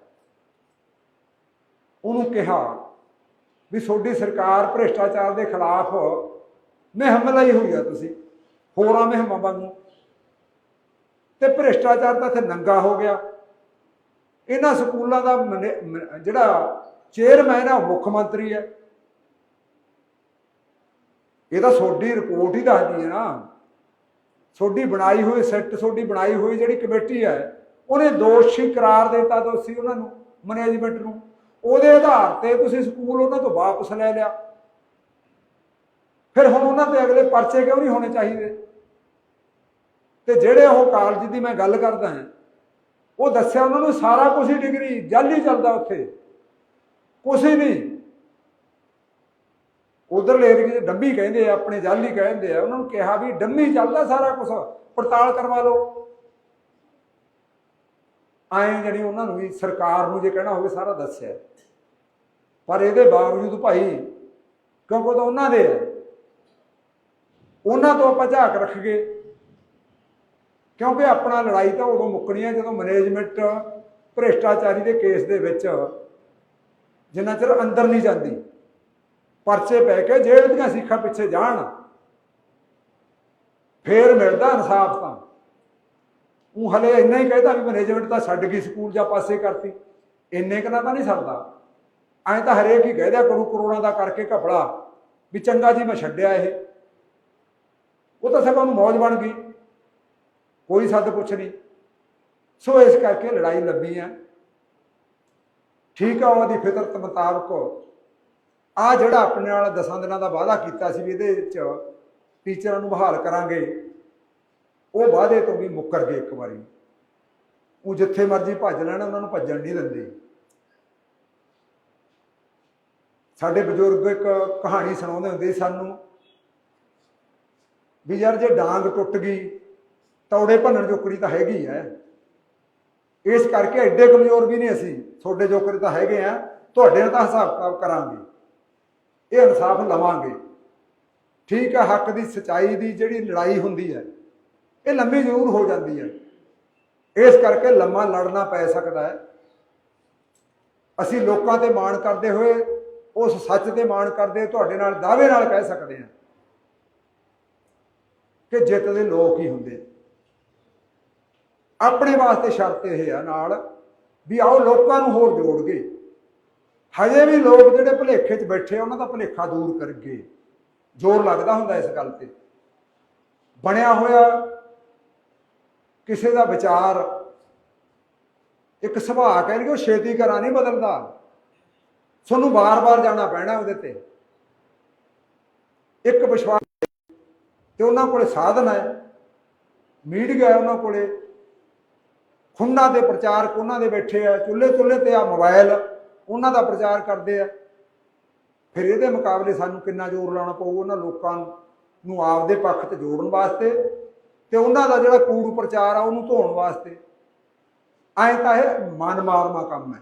A: ਉਹਨੂੰ ਕਿਹਾ ਵੀ ਤੁਹਾਡੀ ਸਰਕਾਰ ਭ੍ਰਿਸ਼ਟਾਚਾਰ ਦੇ ਖਿਲਾਫ ਮਹਿਮਲਾ ਹੀ ਹੋਈ ਆ ਤੁਸੀਂ, ਹੋਰਾਂ ਮੁਹਿੰਮਾਂ ਵਾਂਗੂ ਤੇ ਭ੍ਰਿਸ਼ਟਾਚਾਰ ਤਾਂ ਇੱਥੇ ਨੰਗਾ ਹੋ ਗਿਆ। ਇਹਨਾਂ ਸਕੂਲਾਂ ਦਾ ਮਨੇ- ਜਿਹੜਾ ਚੇਅਰਮੈਨ ਹੈ ਉਹ ਮੁੱਖ ਮੰਤਰੀ ਹੈ। ਇਹ ਤਾਂ ਤੁਹਾਡੀ ਰਿਪੋਰਟ ਹੀ ਦੱਸਦੀ ਹੈ ਨਾ। ਤੁਹਾਡੀ ਬਣਾਈ ਹੋਈ, ਸੈੱਟ ਤੁਹਾਡੀ ਬਣਾਈ ਹੋਈ ਜਿਹੜੀ ਕਮੇਟੀ ਹੈ ਉਹਨੇ ਦੋਸ਼ੀ ਕਰਾਰ ਦਿੱਤਾ ਦੋਸ਼ੀ ਉਹਨਾਂ ਨੂੰ ਮੈਨੇਜਮੈਂਟ ਨੂੰ। ਉਹਦੇ ਆਧਾਰ ਤੇ ਤੁਸੀਂ ਸਕੂਲ ਉਹਨਾਂ ਤੋਂ ਵਾਪਸ ਲੈ ਲਿਆ। ਫਿਰ ਹੁਣ ਉਹਨਾਂ ਤੇ ਅਗਲੇ ਪਰਚੇ ਕਿਉਂ ਨਹੀਂ ਹੋਣੇ ਚਾਹੀਦੇ? ਤੇ ਜਿਹੜੇ ਉਹ ਕਾਲਜ ਦੀ ਮੈਂ ਗੱਲ ਕਰਦਾ ਹਾਂ, ਉਹ ਦੱਸਿਆ ਉਹਨਾਂ ਨੂੰ ਸਾਰਾ ਕੁਝ ਹੀ ਡਿਗਰੀ, ਜਾਲੀ ਚੱਲਦਾ ਉੱਥੇ। ਕੁਝ ਹੀ ਨਹੀਂ। ਉਧਰਲੇ ਏਰੀਏ 'ਚ ਡੰਮੀ ਕਹਿੰਦੇ ਆ, ਆਪਣੇ ਜਾਲੀ ਕਹਿੰਦੇ ਆ। ਉਹਨਾਂ ਨੂੰ ਕਿਹਾ ਵੀ ਡੰਮੀ ਚੱਲਦਾ ਸਾਰਾ ਕੁਝ ਪੜਤਾਲ ਕਰਵਾ ਲਓ। ਐਂ ਜਿਹੜੀ ਉਹਨਾਂ ਨੂੰ ਵੀ ਸਰਕਾਰ ਨੂੰ ਜੇ ਕਹਿਣਾ ਹੋਵੇ ਸਾਰਾ ਦੱਸਿਆ ਪਰ ਇਹਦੇ ਬਾਵਜੂਦ ਭਾਈ, ਕਿਉਂਕਿ ਉਹ ਤਾਂ ਉਹਨਾਂ ਦੇ ਹੈ। ਉਹਨਾਂ ਤੋਂ ਆਪਾਂ ਝਾਕ ਰੱਖ ਗਏ ਕਿਉਂਕਿ ਆਪਣਾ ਲੜਾਈ ਤਾਂ ਉਦੋਂ ਮੁੱਕਣੀ ਹੈ ਜਦੋਂ ਮੈਨੇਜਮੈਂਟ ਭ੍ਰਿਸ਼ਟਾਚਾਰੀ ਦੇ ਕੇਸ ਦੇ ਵਿੱਚ ਜਿੰਨਾ ਚਿਰ ਅੰਦਰ ਨਹੀਂ ਜਾਂਦੀ, ਪਰਚੇ ਪੈ ਕੇ ਜੇਲ੍ਹ ਦੀਆਂ ਸਿੱਖਾਂ ਪਿੱਛੇ ਜਾਣ, ਫੇਰ ਮਿਲਦਾ ਇਨਸਾਫ ਤਾਂ। ਉਹ ਹਲੇ ਇੰਨਾ ਹੀ ਕਹਿਦਾ ਵੀ ਮੈਨੇਜਮੈਂਟ ਤਾਂ ਛੱਡ ਗਈ ਸਕੂਲ ਜਾਂ ਪਾਸੇ ਕਰਤੀ। ਇੰਨੇ ਕਨਾ ਤਾਂ ਨਹੀਂ ਸਰਦਾ। ਐਂ ਤਾਂ ਹਰੇਕ ਹੀ ਕਹਿ ਦਿਆ ਕਰੂ ਕਰੋਨਾ ਦਾ ਕਰਕੇ ਘਪੜਾ ਵੀ ਚੰਗਾ ਜੀ ਮੈਂ ਛੱਡਿਆ ਇਹ। ਉਹ ਤਾਂ ਸਭ ਨੂੰ ਮੌਜ ਬਣ ਗਈ। ਕੋਈ ਸੱਦ ਕੁਛ ਨਹੀਂ। ਸੋ ਇਸ ਕਰਕੇ ਲੜਾਈ ਲੱਭੀ ਆ ਠੀਕ ਆ, ਉਹਦੀ ਫਿਤਰਤ ਮੁਤਾਬਕ ਆ ਜਿਹੜਾ ਆਪਣੇ ਨਾਲ ਦਸਾਂ ਦਿਨਾਂ ਦਾ ਵਾਅਦਾ ਕੀਤਾ ਸੀ ਵੀ ਇਹਦੇ 'ਚ ਟੀਚਰਾਂ ਨੂੰ ਬਹਾਲ ਕਰਾਂਗੇ। ਉਹ ਵਾਅਦੇ ਤੋਂ ਵੀ ਮੁੱਕਰ ਗਏ ਇੱਕ ਵਾਰੀ। ਉਹ ਜਿੱਥੇ ਮਰਜ਼ੀ ਭੱਜ ਲੈਣ, ਉਹਨਾਂ ਨੂੰ ਭੱਜਣ ਨਹੀਂ ਦਿੰਦੇ। ਸਾਡੇ ਬਜ਼ੁਰਗ ਇੱਕ ਕਹਾਣੀ ਸੁਣਾਉਂਦੇ ਹੁੰਦੇ ਸੀ ਸਾਨੂੰ, ਵੀ ਯਾਰ ਜੇ ਡਾਂਗ ਟੁੱਟ ਗਈ, ਤੌੜੇ ਭੰਨਣ ਜੋਕੜੀ ਤਾਂ ਹੈਗੀ ਹੈ ਇਸ ਕਰਕੇ ਐਡੇ ਕਮਜ਼ੋਰ ਵੀ ਨਹੀਂ ਅਸੀਂ। ਤੁਹਾਡੇ ਜੋਕਰੇ ਤਾਂ ਹੈਗੇ ਆ ਤੁਹਾਡੇ ਨਾਲ ਤਾਂ ਹਿਸਾਬ ਕਿਤਾਬ ਕਰਾਂਗੇ। ਇਹ ਇਨਸਾਫ ਲਵਾਂਗੇ। ਠੀਕ ਹੈ ਹੱਕ ਦੀ, ਸਚਾਈ ਦੀ ਜਿਹੜੀ ਲੜਾਈ ਹੁੰਦੀ ਹੈ ਇਹ ਲੰਮੀ ਜ਼ਰੂਰ ਹੋ ਜਾਂਦੀ ਹੈ। ਇਸ ਕਰਕੇ ਲੰਮਾ ਲੜਨਾ ਪੈ ਸਕਦਾ ਹੈ। ਅਸੀਂ ਲੋਕਾਂ ਤੇ ਮਾਣ ਕਰਦੇ ਹੋਏ, ਉਸ ਸੱਚ ਤੇ ਮਾਣ ਕਰਦੇ ਤੁਹਾਡੇ ਨਾਲ, ਦਾਅਵੇ ਨਾਲ ਕਹਿ ਸਕਦੇ ਹਾਂ ਕਿ ਜਿੱਤਦੇ ਲੋਕ ਹੀ ਹੁੰਦੇ ਆਪਣੇ ਵਾਸਤੇ ਸ਼ਰਤ ਇਹ ਆ ਨਾਲ ਵੀ ਆਓ ਲੋਕਾਂ ਨੂੰ ਹੋਰ ਜੋੜ ਗਏ ਹਜੇ ਵੀ ਲੋਕ ਜਿਹੜੇ ਭੁਲੇਖੇ 'ਚ ਬੈਠੇ ਆ, ਉਹਨਾਂ ਦਾ ਭੁਲੇਖਾ ਦੂਰ ਕਰਗੇ ਜ਼ੋਰ ਲੱਗਦਾ ਹੁੰਦਾ ਇਸ ਗੱਲ ਤੇ। ਬਣਿਆ ਹੋਇਆ ਕਿਸੇ ਦਾ ਵਿਚਾਰ ਇੱਕ ਸੁਭਾਅ ਕਹਿ ਲਈਏ, ਉਹ ਛੇਤੀ ਘਰਾਂ ਨਹੀਂ ਬਦਲਦਾ। ਤੁਹਾਨੂੰ ਬਾਰ-ਬਾਰ ਜਾਣਾ ਪੈਣਾ ਉਹਦੇ ਤੇ। ਇੱਕ ਵਿਸ਼ਵਾਸ ਤੇ ਉਹਨਾਂ ਕੋਲੇ ਸਾਧਨ ਹੈ। ਮੀਡੀਆ ਹੈ ਉਹਨਾਂ ਕੋਲੇ। ਖੁੰਨਾ ਦੇ ਪ੍ਰਚਾਰਕ ਉਹਨਾਂ ਦੇ ਬੈਠੇ ਆ। ਚੁੱਲ੍ਹੇ ਚੁੱਲ੍ਹੇ ਤੇ ਆ ਮੋਬਾਈਲ ਉਹਨਾਂ ਦਾ ਪ੍ਰਚਾਰ ਕਰਦੇ ਆ। ਫਿਰ ਇਹਦੇ ਮੁਕਾਬਲੇ ਸਾਨੂੰ ਕਿੰਨਾ ਜ਼ੋਰ ਲਾਉਣਾ ਪਊ? ਉਹਨਾਂ ਲੋਕਾਂ ਨੂੰ ਆਪਦੇ ਪੱਖ ਤੇ ਜੋੜਨ ਵਾਸਤੇ। ਤੇ ਉਹਨਾਂ ਦਾ ਜਿਹੜਾ ਕੂੜ ਪ੍ਰਚਾਰ ਆ ਉਹਨੂੰ ਧੋਣ ਵਾਸਤੇ। ਐਂ ਤਾਂ ਇਹ ਮਨ ਮਾਰਮਾ ਕੰਮ ਹੈ।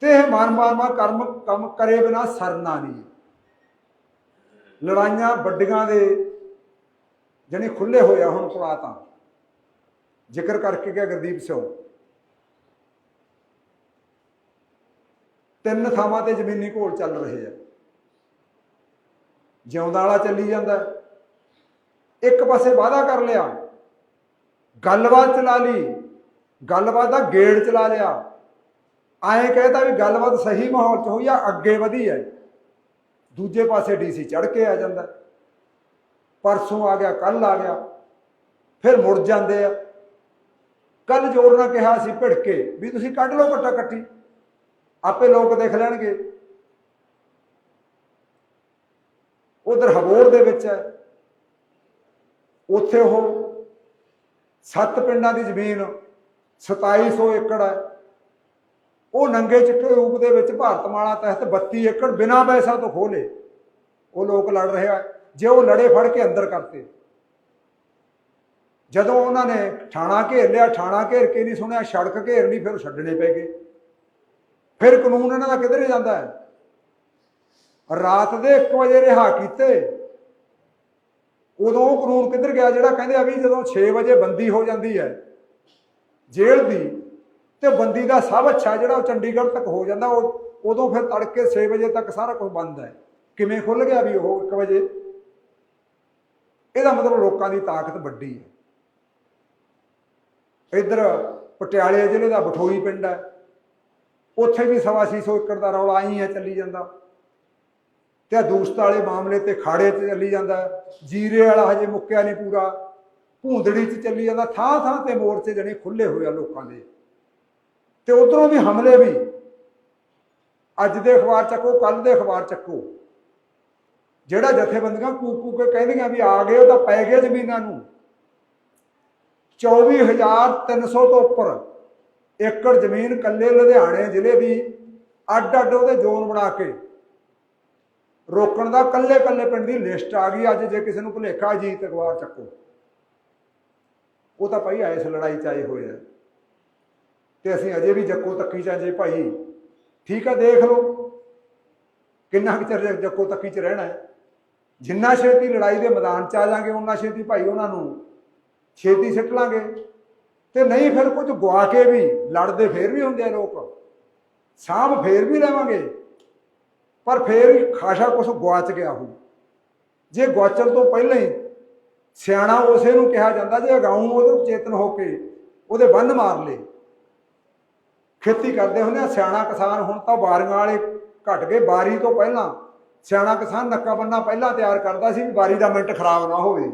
A: ਤੇ ਇਹ ਮਨ ਮਾਰਮਾ ਕਰਮ, ਕੰਮ ਕਰੇ ਬਿਨਾ ਸਰਨਾ ਨਹੀਂ ਲੜਾਈਆਂ ਵੱਡੀਆਂ ਦੇ ਜਣੇ ਖੁੱਲੇ ਹੋਇਆ ਹੁਣ ਪੁਰਾ ਤਾਂ। ਜ਼ਿਕਰ ਕਰਕੇ ਗਿਆ ਗੁਰਦੀਪ ਸਿੰਘ ਤਿੰਨ ਥਾਵਾਂ ਤੇ ਜ਼ਮੀਨੀ ਘੋਲ ਚੱਲ ਰਹੇ ਆ। ਜਿਉਂਦਾ ਵਾਲਾ ਚੱਲੀ ਜਾਂਦਾ। ਇੱਕ ਪਾਸੇ ਵਾਅਦਾ ਕਰ ਲਿਆ, ਗੱਲਬਾਤ ਚਲਾ ਲਈ, ਗੱਲਬਾਤ ਦਾ ਗੇੜ ਚਲਾ ਲਿਆ। ਐਂ ਕਹਿਤਾ ਵੀ ਗੱਲਬਾਤ ਸਹੀ ਮਾਹੌਲ 'ਚ ਹੋਈ ਆ, ਅੱਗੇ ਵਧੀ ਹੈ ਦੂਜੇ ਪਾਸੇ ਡੀਸੀ ਚੜ ਕੇ ਆ ਜਾਂਦਾ। ਪਰਸੋਂ ਆ ਗਿਆ ਕੱਲ ਆ ਗਿਆ, ਫਿਰ ਮੁੜ ਜਾਂਦੇ ਆ। ਕੱਲ ਜੋਰ ਨਾਲ ਕਿਹਾ ਸੀ ਭਿੜਕੇ ਵੀ ਤੁਸੀਂ ਕੱਢ ਲਓ ਕੱਟਾ ਕੱਟੀ ਆਪੇ ਲੋਕ ਦੇਖ ਲੈਣਗੇ। ਉਧਰ ਹਬੋਰ ਦੇ ਵਿੱਚ ਹੈ ਉੱਥੇ ਉਹ ਸੱਤ ਪਿੰਡਾਂ ਦੀ ਜ਼ਮੀਨ 2700 ਏਕੜ ਹੈ। ਉਹ ਨੰਗੇ ਚਿੱਟੇ ਰੂਪ ਦੇ ਵਿੱਚ ਭਾਰਤਮਾਲਾ ਤਹਿਤ 32 ਏਕੜ ਬਿਨਾਂ ਪੈਸਾ ਤੋਂ ਖੋਲੇ ਉਹ ਲੋਕ ਲੜ ਰਹੇ ਆ। ਜੇ ਉਹ ਲੜੇ ਫੜ ਕੇ ਅੰਦਰ ਕਰਤੇ। ਜਦੋਂ ਉਹਨਾਂ ਨੇ ਥਾਣਾ ਘੇਰ ਲਿਆ ਥਾਣਾ ਘੇਰ ਕੇ ਨਹੀਂ ਸੁਣਿਆ, ਸੜਕ ਘੇਰ ਲਈ, ਫਿਰ ਉਹ ਛੱਡਣੇ ਪੈ ਗਏ। ਫਿਰ ਕਾਨੂੰਨ ਇਹਨਾਂ ਦਾ ਕਿੱਧਰੇ ਜਾਂਦਾ ਹੈ? ਰਾਤ ਦੇ 1 ਵਜੇ ਰਿਹਾ ਕੀਤੇ। ਉਦੋਂ ਉਹ ਕਾਨੂੰਨ ਕਿੱਧਰ ਗਿਆ ਜਿਹੜਾ ਕਹਿੰਦੇ ਆ ਵੀ ਜਦੋਂ 6 ਵਜੇ ਬੰਦੀ ਹੋ ਜਾਂਦੀ ਹੈ ਜੇਲ੍ਹ ਦੀ, ਤੇ ਬੰਦੀ ਦਾ ਸਭ ਅੱਛਾ ਜਿਹੜਾ ਉਹ ਚੰਡੀਗੜ੍ਹ ਤੱਕ ਹੋ ਜਾਂਦਾ, ਉਹ ਉਦੋਂ ਫਿਰ ਤੜਕੇ 6 ਵਜੇ ਤੱਕ ਸਾਰਾ ਕੁਝ ਬੰਦ ਹੈ। ਕਿਵੇਂ ਖੁੱਲ ਗਿਆ ਵੀ ਉਹ 1 ਵਜੇ? ਇਹਦਾ ਮਤਲਬ ਲੋਕਾਂ ਦੀ ਤਾਕਤ ਵੱਡੀ ਹੈ। ਇੱਧਰ ਪਟਿਆਲੇ ਜ਼ਿਲ੍ਹੇ ਦਾ ਬਠੋਈ ਪਿੰਡ ਹੈ। ਉੱਥੇ ਵੀ ਸਵਾ ਛੇ ਸੌ ਏਕੜ ਦਾ ਰੌਲਾ ਆਈ ਹੈ, ਚੱਲੀ ਜਾਂਦਾ। ਤੇ ਆਹ ਦੂਸਤ ਵਾਲੇ ਮਾਮਲੇ ਤੇ ਖਾੜੇ 'ਚ ਚੱਲੀ ਜਾਂਦਾ ਜੀਰੇ ਵਾਲਾ ਹਜੇ ਮੁੱਕਿਆ ਨਹੀਂ ਪੂਰਾ। ਭੂੰਦੜੀ 'ਚ ਚੱਲੀ ਜਾਂਦਾ। ਥਾਂ ਥਾਂ ਤੇ ਮੋਰਚੇ ਜਣੇ ਖੁੱਲੇ ਹੋਏ ਆ ਲੋਕਾਂ ਦੇ। ਤੇ ਉਧਰੋਂ ਵੀ ਹਮਲੇ ਵੀ। ਅੱਜ ਦੇ ਅਖਬਾਰ ਚੱਕੋ ਕੱਲ ਦੇ ਅਖਬਾਰ ਚੱਕੋ। ਜਿਹੜਾ ਜਥੇਬੰਦੀਆਂ ਕੂਕ ਕੂਕ ਕੇ ਕਹਿੰਦੀਆਂ ਵੀ ਆ ਗਏ, ਉਹ ਤਾਂ ਪੈ ਗਏ ਜ਼ਮੀਨਾਂ ਨੂੰ। 24300 ਤੋਂ ਉੱਪਰ ਏਕੜ ਜ਼ਮੀਨ ਕੱਲੇ ਲੁਧਿਆਣੇ ਜ਼ਿਲ੍ਹੇ ਦੀ ਅੱਡ ਅੱਡ ਉਹਦੇ ਜ਼ੋਨ ਬਣਾ ਕੇ। ਰੋਕਣ ਦਾ ਕੱਲੇ ਕੱਲੇ ਪਿੰਡ ਦੀ ਲਿਸਟ ਆ ਗਈ, ਅੱਜ ਜੇ ਕਿਸੇ ਨੂੰ ਭੁਲੇਖਾ ਜੀਤ ਅਖਬਾਰ ਚੱਕੋ। ਉਹ ਤਾਂ ਭਾਈ ਇਸ ਲੜਾਈ ਚ ਆਏ ਹੋਏ ਆ। ਤੇ ਅਸੀਂ ਅਜੇ ਵੀ ਜੱਕੋ ਤੱਕੀ ਚ ਆ ਭਾਈ। ਠੀਕ ਆ, ਦੇਖ ਲਓ। ਕਿੰਨਾ ਕੁ ਚਿਰ ਜੱਕੋ ਤੱਕੀ ਚ ਰਹਿਣਾ ਹੈ। ਜਿੰਨਾ ਛੇਤੀ ਲੜਾਈ ਦੇ ਮੈਦਾਨ ਚ ਆ ਜਾਾਂਗੇ ਉਹਨਾਂ ਛੇਤੀ ਭਾਈ ਉਹਨਾਂ ਨੂੰ ਛੇਤੀ ਸਿੱਟ ਲਾਂਗੇ। ਤੇ ਨਹੀਂ ਫਿਰ ਕੁਝ ਗਵਾ ਕੇ ਵੀ ਲੜਦੇ ਫੇਰ ਵੀ ਹੁੰਦੇ ਆ ਲੋਕ। ਸਾਂਭ ਫੇਰ ਵੀ ਲੈਵਾਂਗੇ। ਪਰ ਫੇਰ ਖਾਸਾ ਕੁਝ ਗਵਾਚ ਗਿਆ ਹੋ ਜੇ ਗਵਾਚਣ ਤੋਂ ਪਹਿਲਾਂ ਹੀ ਸਿਆਣਾ ਉਸੇ ਨੂੰ ਕਿਹਾ ਜਾਂਦਾ ਜੇ ਅਗਾਊਂ ਉਹਦੇ ਚੇਤਨ ਹੋ ਕੇ ਉਹਦੇ ਬੰਨ ਮਾਰ ਲੇ ਖੇਤੀ ਕਰਦੇ ਹੁੰਦੇ ਆ, ਸਿਆਣਾ ਕਿਸਾਨ ਹੁਣ ਤਾਂ ਬਾਰੀਆਂ ਵਾਲੇ ਘਟ ਗਏ। ਬਾਰੀ ਤੋਂ ਪਹਿਲਾਂ ਸਿਆਣਾ ਕਿਸਾਨ ਨੱਕਾ ਬੰਨਾ ਪਹਿਲਾਂ ਤਿਆਰ ਕਰਦਾ ਸੀ ਵੀ ਬਾਰੀ ਦਾ ਮਿੰਟ ਖਰਾਬ ਨਾ ਹੋਵੇ।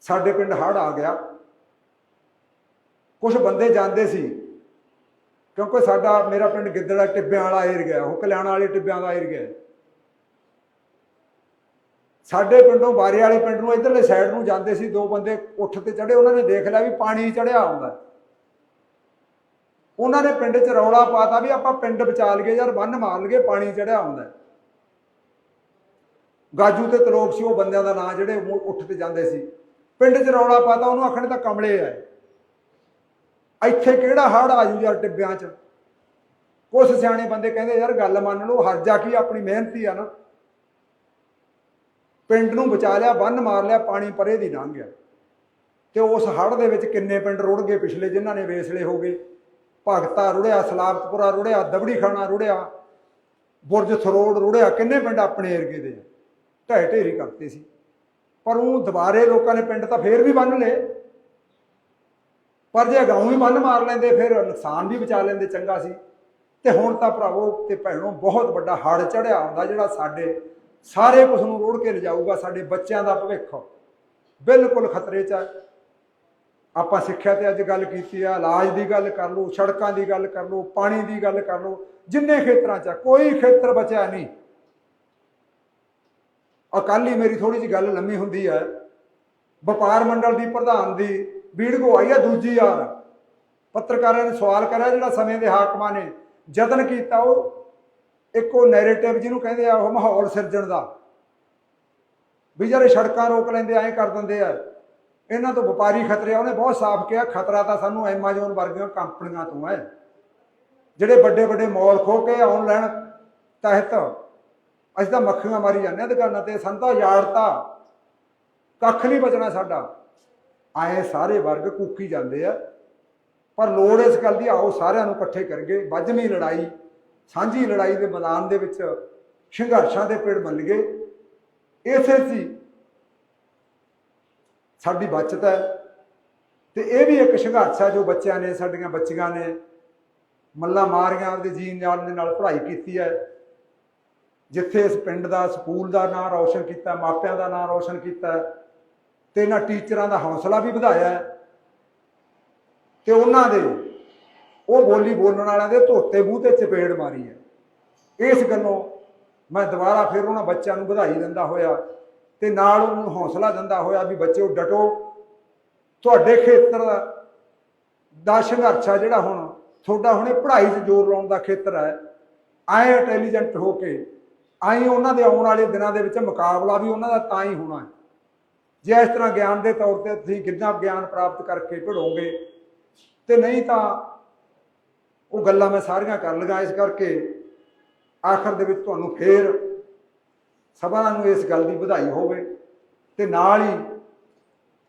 A: ਸਾਡੇ ਪਿੰਡ ਹੜ ਆ ਗਿਆ। ਕੁਝ ਬੰਦੇ ਜਾਂਦੇ ਸੀ। ਕਿਉਂਕਿ ਸਾਡਾ, ਮੇਰਾ ਪਿੰਡ ਗਿੱਦੜਾ ਟਿੱਬਿਆਂ ਵਾਲਾ ਏਰੀਆ ਉਹ ਕਲਿਆਣ ਵਾਲੇ ਟਿੱਬਿਆਂ ਦਾ ਏਰੀਆ ਹੈ। ਸਾਡੇ ਪਿੰਡੋਂ ਬਾਰੇ ਵਾਲੇ ਪਿੰਡ ਨੂੰ ਇਧਰਲੇ ਸਾਈਡ ਨੂੰ ਜਾਂਦੇ ਸੀ, ਦੋ ਬੰਦੇ ਉੱਠ ਤੇ ਚੜੇ ਉਹਨਾਂ ਨੇ ਦੇਖ ਲਿਆ ਵੀ ਪਾਣੀ ਚੜਿਆ ਆਉਂਦਾ ਉਹਨਾਂ ਨੇ ਪਿੰਡ 'ਚ ਰੌਲਾ ਪਾਤਾ ਵੀ ਆਪਾਂ ਪਿੰਡ ਬਚਾ ਲਈਏ ਯਾਰ, ਬੰਨ ਮਾਰ ਲਈਏ, ਪਾਣੀ ਚੜਿਆ ਆਉਂਦਾ ਗਾਜੂ ਤੇ ਤਲੋਕ ਸੀ, ਉਹ ਬੰਦਿਆਂ ਦਾ ਨਾਂ ਜਿਹੜੇ ਉੱਠ ਤੇ ਜਾਂਦੇ ਸੀ। ਪਿੰਡ 'ਚ ਰੌਲਾ ਪਾਤਾ, ਉਹਨੂੰ ਆਖਣ ਤਾਂ ਕਮਲੇ ਆ ਇੱਥੇ ਕਿਹੜਾ ਹੜ ਆਜੂ ਯਾਰ ਟਿੱਬਿਆਂ 'ਚ? ਕੁਛ ਸਿਆਣੇ ਬੰਦੇ ਕਹਿੰਦੇ, ਯਾਰ ਗੱਲ ਮੰਨ ਲਓ ਹਰਜਾ ਕੀ ਆਪਣੀ ਮਿਹਨਤੀ ਆ ਨਾ। ਪਿੰਡ ਨੂੰ ਬਚਾ ਲਿਆ, ਬੰਨ ਮਾਰ ਲਿਆ, ਪਾਣੀ ਪਰੇ ਦੀ ਲੰਘ ਗਿਆ। ਤੇ ਉਸ ਹੜ ਦੇ ਵਿੱਚ ਕਿੰਨੇ ਪਿੰਡ ਰੁੜ ਗਏ ਪਿਛਲੇ, ਜਿਨ੍ਹਾਂ ਨੇ ਵੇਸਲੇ ਹੋ ਗਏ। ਭਗਤਾ ਰੁੜਿਆ, ਸਲਾਬਤਪੁਰਾ ਰੁੜਿਆ ਦਬੜੀ ਖਾਣਾ ਰੁੜਿਆ, ਬੁਰਜ ਥਰੋੜ ਰੁੜਿਆ, ਕਿੰਨੇ ਪਿੰਡ ਆਪਣੇ ਏਰੀਏ ਦੇ ਢਹਿ ਢੇਰੀ ਕਰਤੇ ਸੀ। ਪਰ ਉਹ ਦੁਬਾਰੇ ਲੋਕਾਂ ਨੇ ਪਿੰਡ ਤਾਂ ਫੇਰ ਵੀ ਬੰਨ ਲਏ। ਪਰ ਜੇ ਅਗਾਊਂ ਹੀ ਬੰਨ ਮਾਰ ਲੈਂਦੇ ਫਿਰ ਨੁਕਸਾਨ ਵੀ ਬਚਾ ਲੈਂਦੇ ਚੰਗਾ ਸੀ। ਤੇ ਹੁਣ ਤਾਂ ਭਰਾਵੋ ਤੇ ਭੈਣੋ ਬਹੁਤ ਵੱਡਾ ਹੜ ਚੜਿਆ ਹੁੰਦਾ ਜਿਹੜਾ ਸਾਡੇ ਸਾਰੇ ਕੁਝ ਨੂੰ ਰੋੜ ਕੇ ਲਿਜਾਊਗਾ ਸਾਡੇ ਬੱਚਿਆਂ ਦਾ ਭਵਿੱਖ। ਬਿਲਕੁਲ ਖਤਰੇ 'ਚ ਹੈ ਆਪਾਂ ਸਿੱਖਿਆ ਤੇ ਅੱਜ ਗੱਲ ਕੀਤੀ ਆ ਇਲਾਜ ਦੀ ਗੱਲ ਕਰ ਲਓ ਸੜਕਾਂ ਦੀ ਗੱਲ ਕਰ ਲਓ ਪਾਣੀ ਦੀ ਗੱਲ ਕਰ ਲਓ ਜਿੰਨੇ ਖੇਤਰਾਂ 'ਚ ਆ, ਕੋਈ ਖੇਤਰ ਬਚਿਆ ਨਹੀਂ। ਅਕਾਲੀ ਮੇਰੀ ਥੋੜੀ ਜਿਹੀ ਗੱਲ ਲੰਮੀ ਹੁੰਦੀ ਹੈ ਵਪਾਰ ਮੰਡਲ ਦੀ ਪ੍ਰਧਾਨ ਦੀ ਵੀਡੀਓ ਆਈ ਆ ਦੂਜੀ ਯਾਰ। ਪੱਤਰਕਾਰਾਂ ਨੇ ਸਵਾਲ ਕਰਿਆ ਜਿਹੜਾ ਸਮੇਂ ਦੇ ਹਾਕਮਾਂ ਨੇ ਯਤਨ ਕੀਤਾ, ਉਹ ਇੱਕ ਉਹ ਨੈਰੇਟਿਵ ਜਿਹਨੂੰ ਕਹਿੰਦੇ ਆ, ਉਹ ਮਾਹੌਲ ਸਿਰਜਣ ਦਾ। ਵੀ ਜਿਹੜੇ ਸੜਕਾਂ ਰੋਕ ਲੈਂਦੇ ਐਂ ਕਰ ਦਿੰਦੇ ਆ। ਇਹਨਾਂ ਤੋਂ ਵਪਾਰੀ ਖਤਰੇ ਆ, ਉਹਨੇ ਬਹੁਤ ਸਾਫ਼ ਕਿਹਾ, ਖਤਰਾ ਤਾਂ ਸਾਨੂੰ ਐਮਾਜ਼ੋਨ ਵਰਗੀਆਂ ਕੰਪਨੀਆਂ ਤੋਂ ਹੈ ਜਿਹੜੇ ਵੱਡੇ ਵੱਡੇ ਮਾਲ ਖੋ ਕੇ ਆਨਲਾਈਨ ਤਹਿਤ, ਅਸੀਂ ਤਾਂ ਮੱਖੀਆਂ ਮਾਰੀ ਜਾਂਦੇ ਆ ਦੁਕਾਨਾਂ ਤੇ, ਸਾਨੂੰ ਤਾਂ ਯਾੜਤਾ ਕੱਖ ਨਹੀਂ ਬਚਣਾ ਸਾਡਾ। ਆਏ ਸਾਰੇ ਵਰਗ ਕੂਕੀ ਜਾਂਦੇ ਆ। ਪਰ ਲੋੜ ਇਸ ਗੱਲ ਦੀ, ਆਓ ਸਾਰਿਆਂ ਨੂੰ ਇਕੱਠੇ ਕਰਗੇ ਵੱਜਵੀਂ ਲੜਾਈ, ਸਾਂਝੀ ਲੜਾਈ ਦੇ ਮੈਦਾਨ ਦੇ ਵਿੱਚ ਸੰਘਰਸ਼ਾਂ ਦੇ ਪੇੜ ਮੰਨ ਗਏ। ਇਸੇ ਸੀ ਸਾਡੀ ਬਚਤ ਹੈ। ਤੇ ਇਹ ਵੀ ਇੱਕ ਸੰਘਰਸ਼ ਹੈ ਜੋ ਬੱਚਿਆਂ ਨੇ, ਸਾਡੀਆਂ ਬੱਚੀਆਂ ਨੇ ਮੱਲਾ ਮਾਰੀਆਂ, ਆਪਦੇ ਜੀਨ ਜਾਨ ਦੇ ਨਾਲ ਪੜ੍ਹਾਈ ਕੀਤੀ ਹੈ। ਜਿੱਥੇ ਇਸ ਪਿੰਡ ਦਾ, ਸਕੂਲ ਦਾ ਨਾਂ ਰੌਸ਼ਨ ਕੀਤਾ, ਮਾਪਿਆਂ ਦਾ ਨਾਂ ਰੌਸ਼ਨ ਕੀਤਾ ਤੇ ਇਹਨਾਂ ਟੀਚਰਾਂ ਦਾ ਹੌਸਲਾ ਵੀ ਵਧਾਇਆ ਹੈ। ਤੇ ਉਹਨਾਂ ਦੇ ਉਹ ਬੋਲੀ ਬੋਲਣ ਵਾਲਿਆਂ ਦੇ ਧੋਤੇ ਬੂਹ ਤੇ ਚਪੇੜ ਮਾਰੀ ਹੈ। ਇਸ ਗੱਲੋਂ ਮੈਂ ਦੁਬਾਰਾ ਫਿਰ ਉਹਨਾਂ ਬੱਚਿਆਂ ਨੂੰ ਵਧਾਈ ਦਿੰਦਾ ਹੋਇਆ ਤੇ ਨਾਲ ਉਹਨੂੰ ਹੌਸਲਾ ਦਿੰਦਾ ਹੋਇਆ ਵੀ ਬੱਚਿਓ ਡਟੋ। ਤੁਹਾਡੇ ਖੇਤਰ ਦਾ ਸੰਘਰਸ਼ ਆ ਜਿਹੜਾ ਹੁਣ ਤੁਹਾਡਾ ਹੁਣੇ ਪੜ੍ਹਾਈ 'ਚ ਜ਼ੋਰ ਲਾਉਣ ਦਾ ਖੇਤਰ ਹੈ। ਆਏ ਇੰਟੈਲੀਜੈਂਟ ਹੋ ਕੇ ਆਈ ਉਹਨਾਂ ਦੇ ਆਉਣ ਵਾਲੇ ਦਿਨਾਂ ਦੇ ਵਿੱਚ ਮੁਕਾਬਲਾ ਵੀ ਉਹਨਾਂ ਦਾ ਤਾਂ ਹੀ ਹੋਣਾ ਹੈ। ਜੇ ਇਸ ਤਰ੍ਹਾਂ ਗਿਆਨ ਦੇ ਤੌਰ ਤੇ ਤੁਸੀਂ ਕਿੰਨਾ ਗਿਆਨ ਪ੍ਰਾਪਤ ਕਰਕੇ ਪੜੋਗੇ ਤੇ ਨਹੀਂ ਤਾਂ ਉਹ ਗੱਲਾਂ ਮੈਂ ਸਾਰੀਆਂ ਕਰ ਲਗਾ ਇਸ ਕਰਕੇ ਆਖਰ ਦੇ ਵਿੱਚ ਤੁਹਾਨੂੰ ਫੇਰ ਸਭਾ ਨੂੰ ਇਸ ਗੱਲ ਦੀ ਵਧਾਈ ਹੋਵੇ ਤੇ ਨਾਲ ਹੀ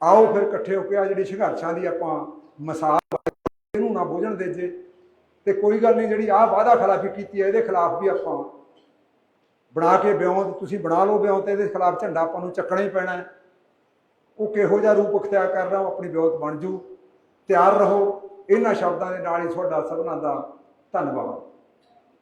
A: ਆਓ ਫਿਰ ਇਕੱਠੇ ਹੋ ਕੇ ਆ ਜਿਹੜੀ ਸੰਘਰਸ਼ਾਂ ਦੀ ਆਪਾਂ ਮਿਸਾਲ ਇਹਨੂੰ ਨਾ ਬੋਝਣ ਦੇ ਜੇ। ਤੇ ਕੋਈ ਗੱਲ ਨਹੀਂ ਜਿਹੜੀ ਆਹ ਵਾਅਦਾ ਖਿਲਾਫੀ ਕੀਤੀ ਹੈ, ਇਹਦੇ ਖਿਲਾਫ ਵੀ ਆਪਾਂ ਬਣਾ ਕੇ ਬਿਉਂ ਤੁਸੀਂ ਬਣਾ ਲਓ ਬਿਉਂ ਤੇ ਇਹਦੇ ਖਿਲਾਫ ਝੰਡਾ ਆਪਾਂ ਨੂੰ ਚੱਕਣਾ ਹੀ ਪੈਣਾ ਹੈ। ਉਹ ਕਿਹੋ ਜਿਹਾ ਰੂਪ ਅਖਤਿਆਰ ਕਰ ਉਹ ਆਪਣੀ ਵਿਉਤ ਬਣ ਜੂ। ਤਿਆਰ ਰਹੋ। ਇਹਨਾਂ ਸ਼ਬਦਾਂ ਦੇ ਨਾਲ ਹੀ ਤੁਹਾਡਾ ਸਭਨਾਂ ਦਾ ਧੰਨਵਾਦ।